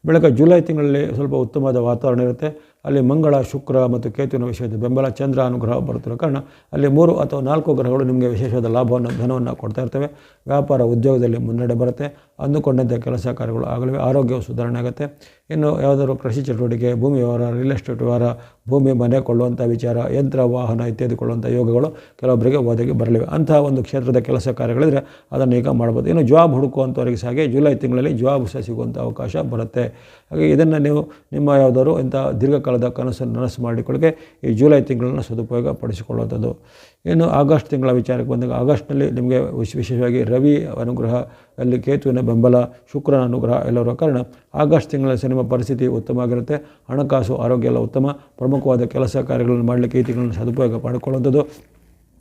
ಬಳಿಕ ಜುಲೈ ತಿಂಗಳಲ್ಲಿ ಸ್ವಲ್ಪ ಉತ್ತಮವಾದ ವಾತಾವರಣ ಇರುತ್ತೆ. ಅಲ್ಲಿ ಮಂಗಳ, ಶುಕ್ರ ಮತ್ತು ಕೇತುವಿನ ವಿಷಯದ ಬೆಂಬಲ, ಚಂದ್ರ ಅನುಗ್ರಹ ಬರುತ್ತಿರೋ ಕಾರಣ ಅಲ್ಲಿ ಮೂರು ಅಥವಾ ನಾಲ್ಕು ಗ್ರಹಗಳು ನಿಮಗೆ ವಿಶೇಷವಾದ ಲಾಭವನ್ನು, ಧನವನ್ನು ಕೊಡ್ತಾ ಇರ್ತವೆ. ವ್ಯಾಪಾರ ಉದ್ಯೋಗದಲ್ಲಿ ಮುನ್ನಡೆ ಬರುತ್ತೆ. ಅಂದುಕೊಂಡಂತೆ ಕೆಲಸ ಕಾರ್ಯಗಳು ಆಗಲಿವೆ. ಆರೋಗ್ಯವು ಸುಧಾರಣೆ ಆಗುತ್ತೆ. ಇನ್ನು ಯಾವುದಾದ್ರು ಕೃಷಿ ಚಟುವಟಿಕೆ, ಭೂಮಿ ವ್ಯವಹಾರ ರಿಯಲ್ ಎಸ್ಟೇಟ್ ವ್ಯವಹಾರ, ಭೂಮಿ ಮನೆ ಕೊಳ್ಳುವಂಥ ವಿಚಾರ, ಯಂತ್ರ, ವಾಹನ ಇತ್ಯಾದಿ ಕೊಳ್ಳುವಂಥ ಯೋಗಗಳು ಕೆಲವೊಬ್ಬರಿಗೆ ಒದಗಿ ಬರಲಿವೆ. ಅಂತಹ ಒಂದು ಕ್ಷೇತ್ರದ ಕೆಲಸ ಕಾರ್ಯಗಳಿದ್ರೆ ಅದನ್ನು ಈಗ ಮಾಡ್ಬೋದು. ಇನ್ನು ಜಾಬ್ ಹುಡುಕುವಂಥವರಿಗೆ ಸಾಗಿ ಜುಲೈ ತಿಂಗಳಲ್ಲಿ ಜಾಬ್ ಸಹ ಸಿಗುವಂಥ ಅವಕಾಶ ಬರುತ್ತೆ. ಹಾಗೆ ಇದನ್ನು ನೀವು ನಿಮ್ಮ ಯಾವುದಾದ್ರು ಇಂಥ ದೀರ್ಘಕಾಲದ ಕನಸನ್ನು ನನಸು ಮಾಡಿಕೊಳ್ಳಿಕ್ಕೆ ಈ ಜುಲೈ ತಿಂಗಳನ್ನು ಸದುಪಯೋಗ ಪಡಿಸಿಕೊಳ್ಳುವಂಥದ್ದು ಇನ್ನು ಆಗಸ್ಟ್ ತಿಂಗಳ ವಿಚಾರಕ್ಕೆ ಬಂದಾಗ ಆಗಸ್ಟ್ನಲ್ಲಿ ನಿಮಗೆ ವಿಶ್- ವಿಶೇಷವಾಗಿ ರವಿ ಅನುಗ್ರಹ, ಅಲ್ಲಿ ಕೇತುವಿನ ಬೆಂಬಲ, ಶುಕ್ರನ ಅನುಗ್ರಹ ಎಲ್ಲರ ಕಾರಣ ಆಗಸ್ಟ್ ತಿಂಗಳ ಸಿನಿಮಾ ಪರಿಸ್ಥಿತಿ ಉತ್ತಮವಾಗಿರುತ್ತೆ ಹಣಕಾಸು, ಆರೋಗ್ಯ ಎಲ್ಲ ಉತ್ತಮ. ಪ್ರಮುಖವಾದ ಕೆಲಸ ಕಾರ್ಯಗಳನ್ನು ಮಾಡಲಿಕ್ಕೆ ಈ ತಿಂಗಳನ್ನು ಸದುಪಯೋಗ ಮಾಡಿಕೊಳ್ಳುವಂಥದ್ದು.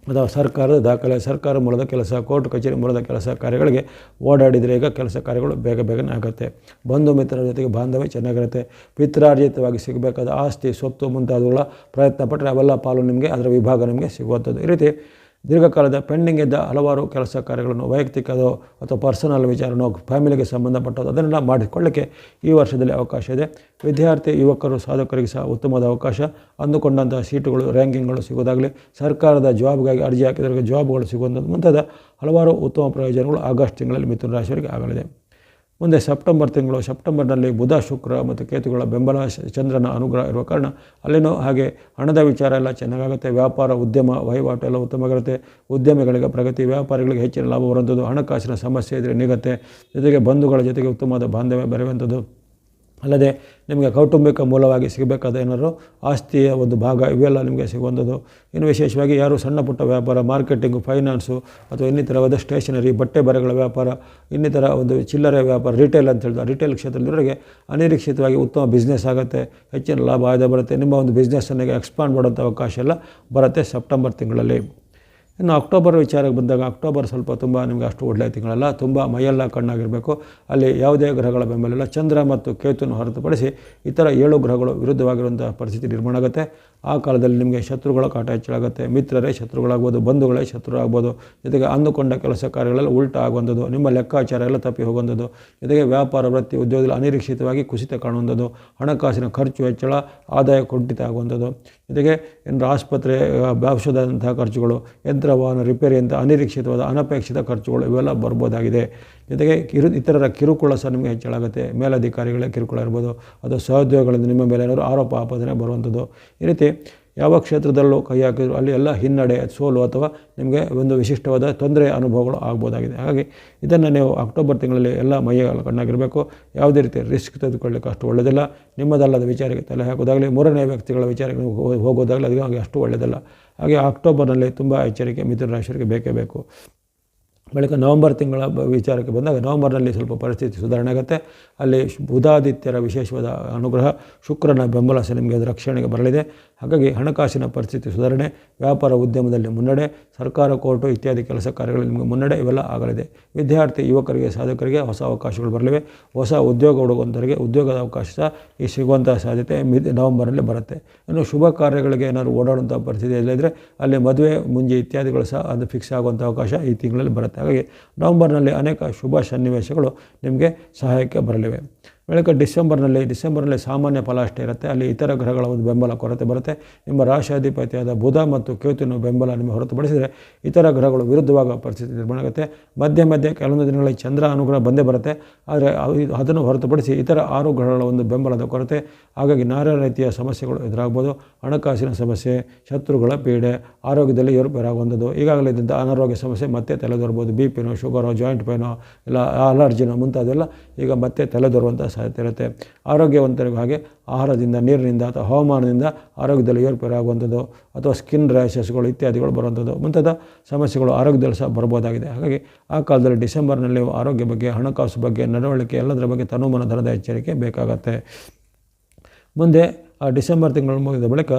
ಅಥವಾ ಸರ್ಕಾರದ ದಾಖಲೆ, ಸರ್ಕಾರ ಮೂಲದ ಕೆಲಸ, ಕೋರ್ಟ್ ಕಚೇರಿ ಮೂಲದ ಕೆಲಸ ಕಾರ್ಯಗಳಿಗೆ ಓಡಾಡಿದರೆ ಈಗ ಕೆಲಸ ಕಾರ್ಯಗಳು ಬೇಗ ಬೇಗನೆ ಆಗುತ್ತೆ. ಬಂಧು ಮಿತ್ರರ ಜೊತೆಗೆ ಬಾಂಧವ್ಯ ಚೆನ್ನಾಗಿರುತ್ತೆ. ಪಿತ್ರಾರ್ಜಿತವಾಗಿ ಸಿಗಬೇಕಾದ ಆಸ್ತಿ, ಸ್ವತ್ತು ಮುಂತಾದವುಗಳ ಪ್ರಯತ್ನ ಪಟ್ಟರೆ ಅವೆಲ್ಲ ಪಾಲು ನಿಮಗೆ, ಅದರ ವಿಭಾಗ ನಿಮಗೆ ಸಿಗುವಂಥದ್ದು. ಈ ರೀತಿ ದೀರ್ಘಕಾಲದ ಪೆಂಡಿಂಗ್ ಇದ್ದ ಹಲವಾರು ಕೆಲಸ ಕಾರ್ಯಗಳನ್ನು ವೈಯಕ್ತಿಕದೋ ಅಥವಾ ಪರ್ಸನಲ್ ವಿಚಾರನೋ ಫ್ಯಾಮಿಲಿಗೆ ಸಂಬಂಧಪಟ್ಟದ್ದು, ಅದನ್ನೆಲ್ಲ ಮಾಡಿಕೊಳ್ಳಿಕ್ಕೆ ಈ ವರ್ಷದಲ್ಲಿ ಅವಕಾಶ ಇದೆ. ವಿದ್ಯಾರ್ಥಿ, ಯುವಕರು, ಸಾಧಕರಿಗೆ ಸಹ ಉತ್ತಮವಾದ ಅವಕಾಶ. ಅಂದುಕೊಂಡಂತಹ ಸೀಟುಗಳು, ರ್ಯಾಂಕಿಂಗ್ಗಳು ಸಿಗೋದಾಗಲಿ ಸರ್ಕಾರದ ಜಾಬ್ಗಾಗಿ ಅರ್ಜಿ ಹಾಕಿದವರಿಗೆ ಜಾಬ್ಗಳು ಸಿಗುವಂಥದ್ದು ಮುಂತಾದ ಹಲವಾರು ಉತ್ತಮ ಪ್ರಯೋಜನಗಳು ಆಗಸ್ಟ್ ತಿಂಗಳಲ್ಲಿ ಮಿಥುನ ರಾಶಿಯವರಿಗೆ ಆಗಲಿದೆ. ಮುಂದೆ ಸೆಪ್ಟೆಂಬರ್ ತಿಂಗಳು, ಸೆಪ್ಟೆಂಬರ್ನಲ್ಲಿ ಬುಧ, ಶುಕ್ರ ಮತ್ತು ಕೇತುಗಳ ಬೆಂಬಲ ಚಂದ್ರನ ಅನುಗ್ರಹ ಇರುವ ಕಾರಣ ಅಲ್ಲಿನೂ ಹಾಗೆ ಹಣದ ವಿಚಾರ ಎಲ್ಲ ಚೆನ್ನಾಗಾಗುತ್ತೆ. ವ್ಯಾಪಾರ, ಉದ್ಯಮ, ವಹಿವಾಟು ಎಲ್ಲ ಉತ್ತಮವಾಗಿರುತ್ತೆ ಉದ್ಯಮಿಗಳಿಗೆ ಪ್ರಗತಿ, ವ್ಯಾಪಾರಿಗಳಿಗೆ ಹೆಚ್ಚಿನ ಲಾಭ ಬರುವಂಥದ್ದು, ಹಣಕಾಸಿನ ಸಮಸ್ಯೆ ಇದ್ದರೆ ನಿಗತ್ತೆ. ಜೊತೆಗೆ ಬಂಧುಗಳ ಜೊತೆಗೆ ಉತ್ತಮವಾದ ಬಾಂಧವ್ಯ ಬೆರೆಯುವಂಥದ್ದು. ಅಲ್ಲದೆ ನಿಮಗೆ ಕೌಟುಂಬಿಕ ಮೂಲವಾಗಿ ಸಿಗಬೇಕಾದ ಏನಾದರೂ ಆಸ್ತಿಯ ಒಂದು ಭಾಗ ಇವೆಲ್ಲ ನಿಮಗೆ ಸಿಗುವಂಥದ್ದು. ಇನ್ನು ವಿಶೇಷವಾಗಿ ಯಾರು ಸಣ್ಣ ಪುಟ್ಟ ವ್ಯಾಪಾರ, ಮಾರ್ಕೆಟಿಂಗು, ಫೈನಾನ್ಸು ಅಥವಾ ಇನ್ನಿತರವಾದ ಸ್ಟೇಷನರಿ, ಬಟ್ಟೆ ಬರೆಗಳ ವ್ಯಾಪಾರ, ಇನ್ನಿತರ ಒಂದು ಚಿಲ್ಲರೆ ವ್ಯಾಪಾರ ರಿಟೇಲ್ ಅಂತ ಹೇಳ್ತಾರೆ. ರಿಟೇಲ್ ಕ್ಷೇತ್ರದವರಿಗೆ ಅನಿರೀಕ್ಷಿತವಾಗಿ ಉತ್ತಮ ಬಿಸ್ನೆಸ್ ಆಗುತ್ತೆ. ಹೆಚ್ಚಿನ ಲಾಭ ಆದಾಯ ಬರುತ್ತೆ. ನಿಮ್ಮ ಒಂದು ಬಿಸ್ನೆಸ್ಸನ್ನು ಎಕ್ಸ್ಪಾಂಡ್ ಮಾಡೋಂಥ ಅವಕಾಶ ಎಲ್ಲ ಬರುತ್ತೆ ಸೆಪ್ಟೆಂಬರ್ ತಿಂಗಳಲ್ಲಿ. ಇನ್ನು ಅಕ್ಟೋಬರ್ ವಿಚಾರಕ್ಕೆ ಬಂದಾಗ ಅಕ್ಟೋಬರ್ ಸ್ವಲ್ಪ ತುಂಬ ನಿಮಗೆ ಅಷ್ಟು ಒಳ್ಳೆಯ ತಿಂಗಳಲ್ಲ, ತುಂಬ ಮೈಯೆಲ್ಲ ಕಣ್ಣಾಗಿರಬೇಕು. ಅಲ್ಲಿ ಯಾವುದೇ ಗ್ರಹಗಳ ಬೆಂಬಲಿಲ್ಲ. ಚಂದ್ರ ಮತ್ತು ಕೇತುವನ್ನು ಹೊರತುಪಡಿಸಿ ಇತರ ಏಳು ಗ್ರಹಗಳು ವಿರುದ್ಧವಾಗಿರುವಂಥ ಪರಿಸ್ಥಿತಿ ನಿರ್ಮಾಣ ಆಗುತ್ತೆ. ಆ ಕಾಲದಲ್ಲಿ ನಿಮಗೆ ಶತ್ರುಗಳ ಕಾಟ ಹೆಚ್ಚಳಾಗುತ್ತೆ. ಮಿತ್ರರೇ ಶತ್ರುಗಳಾಗ್ಬೋದು, ಬಂಧುಗಳೇ ಶತ್ರು ಆಗ್ಬೋದು ಜೊತೆಗೆ ಅಂದುಕೊಂಡ ಕೆಲಸ ಕಾರ್ಯಗಳೆಲ್ಲ ಉಲ್ಟ ಆಗುವಂಥದ್ದು, ನಿಮ್ಮ ಲೆಕ್ಕಾಚಾರ ಎಲ್ಲ ತಪ್ಪಿ ಹೋಗುವಂಥದ್ದು. ಜೊತೆಗೆ ವ್ಯಾಪಾರ, ವೃತ್ತಿ, ಉದ್ಯೋಗದಲ್ಲಿ ಅನಿರೀಕ್ಷಿತವಾಗಿ ಕುಸಿತ ಕಾಣುವಂಥದ್ದು. ಹಣಕಾಸಿನ ಖರ್ಚು ಹೆಚ್ಚಳ, ಆದಾಯ ಕುಂಠಿತ ಆಗುವಂಥದ್ದು. ಜೊತೆಗೆ ಏನಾರು ಆಸ್ಪತ್ರೆ ಔಷಧದಂತಹ ಖರ್ಚುಗಳು ಯಂತ್ರ ವಾಹನ ರಿಪೇರಿ ಅಂತ ಅನಿರೀಕ್ಷಿತವಾದ ಅನಪೇಕ್ಷಿತ ಖರ್ಚುಗಳು ಇವೆಲ್ಲ ಬರ್ಬೋದಾಗಿದೆ. ಜೊತೆಗೆ ಕಿರು, ಇತರರ ಕಿರುಕುಳ ಸಹ ನಿಮಗೆ ಹೆಚ್ಚಳಾಗುತ್ತೆ. ಮೇಲಧಿಕಾರಿಗಳ ಕಿರುಕುಳ ಇರ್ಬೋದು ಅದು ಸಹೋದ್ಯೋಗಗಳಿಂದ ನಿಮ್ಮ ಮೇಲೆ ಏನಾದರೂ ಆರೋಪ, ಆಪಾದನೆ ಬರುವಂಥದ್ದು. ಈ ರೀತಿ ಯಾವ ಕ್ಷೇತ್ರದಲ್ಲೂ ಕೈ ಹಾಕಿದ್ರು ಅಲ್ಲಿ ಎಲ್ಲ ಹಿನ್ನಡೆ, ಸೋಲು ಅಥವಾ ನಿಮಗೆ ಒಂದು ವಿಶಿಷ್ಟವಾದ ತೊಂದರೆ ಅನುಭವಗಳು ಆಗ್ಬೋದಾಗಿದೆ. ಹಾಗಾಗಿ ಇದನ್ನು ನೀವು ಅಕ್ಟೋಬರ್ ತಿಂಗಳಲ್ಲಿ ಎಲ್ಲ ಮೈಯ ಕಣ್ಣಾಗಿರಬೇಕು. ಯಾವುದೇ ರೀತಿ ರಿಸ್ಕ್ ತೆಗೆದುಕೊಳ್ಳಿಕ್ಕೆ ಅಷ್ಟು ಒಳ್ಳೆಯದಿಲ್ಲ ನಿಮ್ಮದಲ್ಲದ ವಿಚಾರಕ್ಕೆ ತಲೆ ಹಾಕೋದಾಗಲಿ, ಮೂರನೇ ವ್ಯಕ್ತಿಗಳ ವಿಚಾರಕ್ಕೆ ಹೋಗೋದಾಗಲಿ ಅದಕ್ಕೆ ಅಷ್ಟು ಒಳ್ಳೆಯದಲ್ಲ ಹಾಗೆ ಅಕ್ಟೋಬರ್ನಲ್ಲಿ ತುಂಬ ಎಚ್ಚರಿಕೆ ಮಿಥುನ ರಾಶಿಯವರಿಗೆ ಬೇಕೇ ಬೇಕು. ಬಳಿಕ ನವೆಂಬರ್ ತಿಂಗಳ ವಿಚಾರಕ್ಕೆ ಬಂದಾಗ ನವೆಂಬರ್ನಲ್ಲಿ ಸ್ವಲ್ಪ ಪರಿಸ್ಥಿತಿ ಸುಧಾರಣೆ ಆಗುತ್ತೆ. ಅಲ್ಲಿ ಬುಧಾದಿತ್ಯರ ವಿಶೇಷವಾದ ಅನುಗ್ರಹ ಶುಕ್ರನ ಬೆಂಬಲ ಸಹ ನಿಮಗೆ ಅದು ರಕ್ಷಣೆಗೆ ಬರಲಿದೆ. ಹಾಗಾಗಿ ಹಣಕಾಸಿನ ಪರಿಸ್ಥಿತಿ ಸುಧಾರಣೆ, ವ್ಯಾಪಾರ ಉದ್ಯಮದಲ್ಲಿ ಮುನ್ನಡೆ, ಸರ್ಕಾರ ಕೋರ್ಟು ಇತ್ಯಾದಿ ಕೆಲಸ ಕಾರ್ಯಗಳಲ್ಲಿ ನಿಮಗೆ ಮುನ್ನಡೆ ಇವೆಲ್ಲ ಆಗಲಿದೆ. ವಿದ್ಯಾರ್ಥಿ, ಯುವಕರಿಗೆ, ಸಾಧಕರಿಗೆ ಹೊಸ ಅವಕಾಶಗಳು ಬರಲಿವೆ. ಹೊಸ ಉದ್ಯೋಗ ಹುಡುಗುವಂಥವರಿಗೆ ಉದ್ಯೋಗದ ಅವಕಾಶ ಸಹ ಈ ಸಿಗುವಂಥ ಸಾಧ್ಯತೆ ಮಿದ್ ನವೆಂಬರ್ನಲ್ಲಿ ಬರುತ್ತೆ. ಇನ್ನು ಶುಭ ಕಾರ್ಯಗಳಿಗೆ ಏನಾದರೂ ಓಡಾಡುವಂಥ ಪರಿಸ್ಥಿತಿ ಇಲ್ಲದಿದ್ದರೆ ಅಲ್ಲಿ ಮದುವೆ, ಮುಂಜಿ ಇತ್ಯಾದಿಗಳು ಸಹ ಅದು ಫಿಕ್ಸ್ ಆಗುವಂಥ ಅವಕಾಶ ಈ ತಿಂಗಳಲ್ಲಿ ಬರುತ್ತೆ. ಹಾಗಾಗಿ ನವೆಂಬರ್ನಲ್ಲಿ ಅನೇಕ ಶುಭ ಸನ್ನಿವೇಶಗಳು ನಿಮಗೆ ಸಹಾಯಕ್ಕೆ ಬರಲಿವೆ. ಬಳಿಕ ಡಿಸೆಂಬರ್ನಲ್ಲಿ ಡಿಸೆಂಬರ್ನಲ್ಲಿ ಸಾಮಾನ್ಯ ಫಲ ಅಷ್ಟೇ ಇರುತ್ತೆ. ಅಲ್ಲಿ ಇತರ ಗ್ರಹಗಳ ಒಂದು ಬೆಂಬಲ ಕೊರತೆ ಬರುತ್ತೆ. ನಿಮ್ಮ ರಾಶಾಧಿಪತಿಯಾದ ಬುಧ ಮತ್ತು ಕೇತುವಿನ ಬೆಂಬಲ ನಿಮಗೆ ಹೊರತುಪಡಿಸಿದರೆ ಇತರ ಗ್ರಹಗಳು ವಿರುದ್ಧವಾಗ ಪರಿಸ್ಥಿತಿ ನಿರ್ಮಾಣ ಆಗುತ್ತೆ. ಮಧ್ಯೆ ಮಧ್ಯೆ ಕೆಲವೊಂದು ದಿನಗಳಲ್ಲಿ ಚಂದ್ರ ಅನುಗ್ರಹ ಬಂದೇ ಬರುತ್ತೆ. ಆದರೆ ಅದನ್ನು ಹೊರತುಪಡಿಸಿ ಇತರ ಆರು ಗ್ರಹಗಳ ಒಂದು ಬೆಂಬಲದ ಕೊರತೆ. ಹಾಗಾಗಿ ನಾನಾ ರೀತಿಯ ಸಮಸ್ಯೆಗಳು ಎದುರಾಗ್ಬೋದು. ಹಣಕಾಸಿನ ಸಮಸ್ಯೆ, ಶತ್ರುಗಳ ಪೀಡೆ, ಆರೋಗ್ಯದಲ್ಲಿ ಏರುಪೇರಾಗುವಂಥದ್ದು. ಈಗಾಗಲೇ ಇದ್ದಂಥ ಅನಾರೋಗ್ಯ ಸಮಸ್ಯೆ ಮತ್ತೆ ತಲೆದೋರ್ಬೋದು. ಬಿ ಪಿನೋ ಶುಗರೋ, ಜಾಯಿಂಟ್ ಪೇನೋ, ಇಲ್ಲ, ಅಲರ್ಜಿನೋ ಮುಂತಾದೆಲ್ಲ ಈಗ ಮತ್ತೆ ತಲೆದೋರುವಂಥ ಸಾಧ್ಯತೆ ಇರುತ್ತೆ ಆರೋಗ್ಯವಂತರಿಗೂ ಹಾಗೆ ಆಹಾರದಿಂದ, ನೀರಿನಿಂದ ಅಥವಾ ಹವಾಮಾನದಿಂದ ಆರೋಗ್ಯದಲ್ಲಿ ಏರ್ಪೇರಾಗುವಂಥದ್ದು ಅಥವಾ ಸ್ಕಿನ್ ರ್ಯಾಷಸ್ಗಳು ಇತ್ಯಾದಿಗಳು ಬರುವಂಥದ್ದು, ಮುಂತಾದ ಸಮಸ್ಯೆಗಳು ಆರೋಗ್ಯದಲ್ಲಿ ಸಹ ಬರ್ಬೋದಾಗಿದೆ ಹಾಗಾಗಿ ಆ ಕಾಲದಲ್ಲಿ ಡಿಸೆಂಬರ್ನಲ್ಲಿ ಆರೋಗ್ಯ ಬಗ್ಗೆ, ಹಣಕಾಸು ಬಗ್ಗೆ, ನಡವಳಿಕೆ ಎಲ್ಲದರ ಬಗ್ಗೆ ತನುಮನ ದರದ ಎಚ್ಚರಿಕೆ ಬೇಕಾಗತ್ತೆ. ಮುಂದೆ ಆ ಡಿಸೆಂಬರ್ ತಿಂಗಳು ಮುಗಿದ ಬಳಿಕ